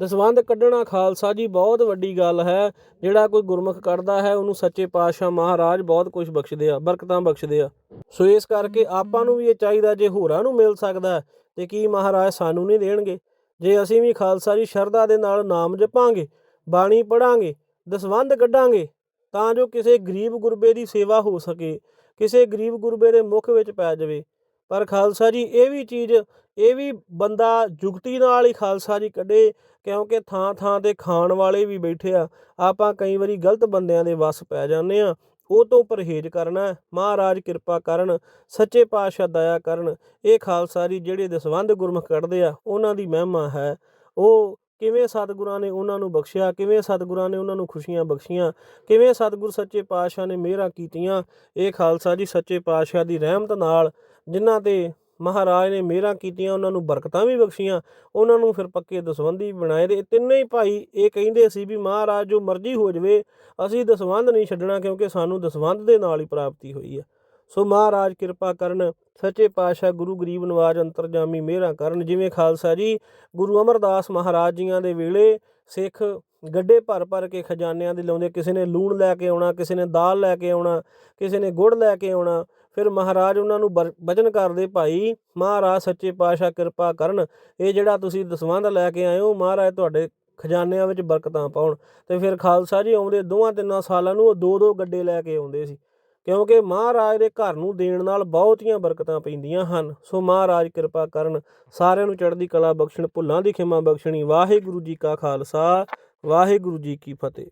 ਦਸਵੰਧ ਕੱਢਣਾ ਖਾਲਸਾ ਜੀ ਬਹੁਤ ਵੱਡੀ ਗੱਲ ਹੈ ਜਿਹੜਾ ਕੋਈ ਗੁਰਮੁਖ ਕੱਢਦਾ ਹੈ ਉਹਨੂੰ ਸੱਚੇ ਪਾਤਸ਼ਾਹ ਮਹਾਰਾਜ ਬਹੁਤ ਕੁਝ ਬਖਸ਼ਦੇ ਆ ਬਰਕਤਾਂ ਬਖਸ਼ਦੇ ਆ। ਸੋ ਇਸ ਕਰਕੇ ਆਪਾਂ ਨੂੰ ਵੀ ਇਹ ਚਾਹੀਦਾ ਜੇ ਹੋਰਾਂ ਨੂੰ ਮਿਲ ਸਕਦਾ ਹੈ, ਤੇ ਕੀ ਮਹਾਰਾਜ ਸਾਨੂੰ ਨਹੀਂ ਦੇਣਗੇ? ਜੇ ਅਸੀਂ ਵੀ ਖਾਲਸਾ ਜੀ ਸ਼ਰਧਾ ਦੇ ਨਾਲ ਨਾਮ ਜਪਾਂਗੇ ਬਾਣੀ ਪੜਾਂਗੇ ਦਸਵੰਧ ਕੱਢਾਂਗੇ ਤਾਂ ਜੋ ਕਿਸੇ ਗਰੀਬ ਗੁਰਬੇ ਦੀ ਸੇਵਾ ਹੋ ਸਕੇ, ਕਿਸੇ ਗਰੀਬ ਗੁਰਬੇ ਦੇ ਮੁਖ ਵਿੱਚ ਪੈ ਜਾਵੇ। ਪਰ ਖਾਲਸਾ ਜੀ, ਇਹ ਵੀ ਚੀਜ਼, ਇਹ ਵੀ ਬੰਦਾ ਜੁਗਤੀ ਨਾਲ ਹੀ ਖਾਲਸਾ ਜੀ ਕੱਢੇ, ਕਿਉਂਕਿ ਥਾਂ ਥਾਂ ਤੇ ਖਾਣ ਵਾਲੇ ਵੀ ਬੈਠੇ ਆ। ਆਪਾਂ ਕਈ ਵਾਰੀ ਗਲਤ ਬੰਦਿਆਂ ਦੇ ਵੱਸ ਪੈ ਜਾਂਦੇ ਆ। ਉਹ ਤੋਂ ਪਰਹੇਜ਼ ਕਰਨਾ ਮਹਾਰਾਜ ਕਿਰਪਾ ਕਰਨ, ਸੱਚੇ ਪਾਤਸ਼ਾਹ ਦਇਆ ਕਰਨ। ਇਹ ਖਾਲਸਾ ਜੀ ਜਿਹੜੇ ਦਸਵੰਧ ਗੁਰਮੁਖ ਕੱਢਦੇ ਆ, ਉਹਨਾਂ ਦੀ ਮਹਿਮਾ ਹੈ। ਉਹ ਕਿਵੇਂ ਸਤਿਗੁਰਾਂ ਨੇ ਉਹਨਾਂ ਨੂੰ ਬਖਸ਼ਿਆ, ਕਿਵੇਂ ਸਤਿਗੁਰਾਂ ਨੇ ਉਹਨਾਂ ਨੂੰ ਖੁਸ਼ੀਆਂ ਬਖਸ਼ੀਆਂ, ਕਿਵੇਂ ਸਤਿਗੁਰ ਸੱਚੇ ਪਾਤਸ਼ਾਹ ਨੇ ਮਿਹਰਾਂ ਕੀਤੀਆਂ, ਇਹ ਖਾਲਸਾ ਜੀ ਸੱਚੇ ਪਾਤਸ਼ਾਹ ਦੀ ਰਹਿਮਤ ਨਾਲ ਜਿਨ੍ਹਾਂ ਤੇ ਮਹਾਰਾਜ ਨੇ ਮਿਹਰਾਂ ਕੀਤੀਆਂ, ਉਹਨਾਂ ਨੂੰ ਬਰਕਤਾਂ ਵੀ ਬਖਸ਼ੀਆਂ, ਉਹਨਾਂ ਨੂੰ ਫਿਰ ਪੱਕੇ ਦਸਵੰਧੀ ਬਣਾਏ ਦੇ। ਤਿੰਨੇ ਹੀ ਭਾਈ ਇਹ ਕਹਿੰਦੇ ਸੀ ਵੀ ਮਹਾਰਾਜ ਜੋ ਮਰਜ਼ੀ ਹੋ ਜਵੇ, ਅਸੀਂ ਦਸਵੰਧ ਨਹੀਂ ਛੱਡਣਾ ਕਿਉਂਕਿ ਸਾਨੂੰ ਦਸਵੰਧ ਦੇ ਨਾਲ ਹੀ ਪ੍ਰਾਪਤੀ ਹੋਈ ਹੈ ਸੋ ਮਹਾਰਾਜ ਕਿਰਪਾ ਕਰਨ, ਸੱਚੇ ਪਾਤਸ਼ਾਹ ਗੁਰੂ ਗਰੀਬ ਨਵਾਜ ਅੰਤਰਜਾਮੀ ਮਿਹਰਾਂ ਕਰਨ। ਜਿਵੇਂ ਖਾਲਸਾ ਜੀ, ਗੁਰੂ ਅਮਰਦਾਸ ਮਹਾਰਾਜ ਜੀਆਂ ਦੇ ਵੇਲੇ ਸਿੱਖ ਗੱਡੇ ਭਰ ਭਰ ਕੇ ਖਜ਼ਾਨਿਆਂ ਦੇ ਲਾਉਂਦੇ, ਕਿਸੇ ਨੇ ਲੂਣ ਲੈ ਕੇ ਆਉਣਾ, ਕਿਸੇ ਨੇ ਦਾਲ ਲੈ ਕੇ ਆਉਣਾ, ਕਿਸੇ ਨੇ ਗੁੜ ਲੈ ਕੇ ਆਉਣਾ, ਫਿਰ ਮਹਾਰਾਜ ਉਹਨਾਂ ਨੂੰ ਬਰ- ਬਚਨ ਕਰਦੇ, ਭਾਈ ਮਹਾਰਾਜ, ਸੱਚੇ ਪਾਤਸ਼ਾਹ ਕਿਰਪਾ ਕਰਨ, ਇਹ ਜਿਹੜਾ ਤੁਸੀਂ ਦਸਵੰਧ ਲੈ ਕੇ ਆਏ ਹੋ, ਮਹਾਰਾਜ ਤੁਹਾਡੇ ਖਜ਼ਾਨਿਆਂ ਵਿੱਚ ਬਰਕਤਾਂ ਪਾਉਣ। ਤੇ ਫਿਰ ਖਾਲਸਾ ਜੀ ਆਉਂਦੇ, ਦੋਵਾਂ ਤਿੰਨਾਂ ਸਾਲਾਂ ਨੂੰ ਉਹ ਦੋ ਦੋ ਗੱਡੇ ਲੈ ਕੇ ਆਉਂਦੇ ਸੀ। ਕਿਉਂਕਿ ਮਹਾਰਾਜ ਦੇ ਘਰ ਨੂੰ ਦੇਣ ਨਾਲ ਬਹੁਤੀਆਂ ਬਰਕਤਾਂ ਪੈਂਦੀਆਂ ਹਨ। ਸੋ ਮਹਾਰਾਜ ਕਿਰਪਾ ਕਰਨ ਸਾਰਿਆਂ ਨੂੰ ਚੜ੍ਹਦੀ ਕਲਾ ਬਖਸ਼ਣ, ਭੁੱਲਾਂ ਦੀ ਖਿਮਾ ਬਖਸ਼ਣੀ। ਵਾਹਿਗੁਰੂ ਜੀ ਕਾ ਖਾਲਸਾ, ਵਾਹਿਗੁਰੂ ਜੀ ਕੀ ਫਤਿਹ।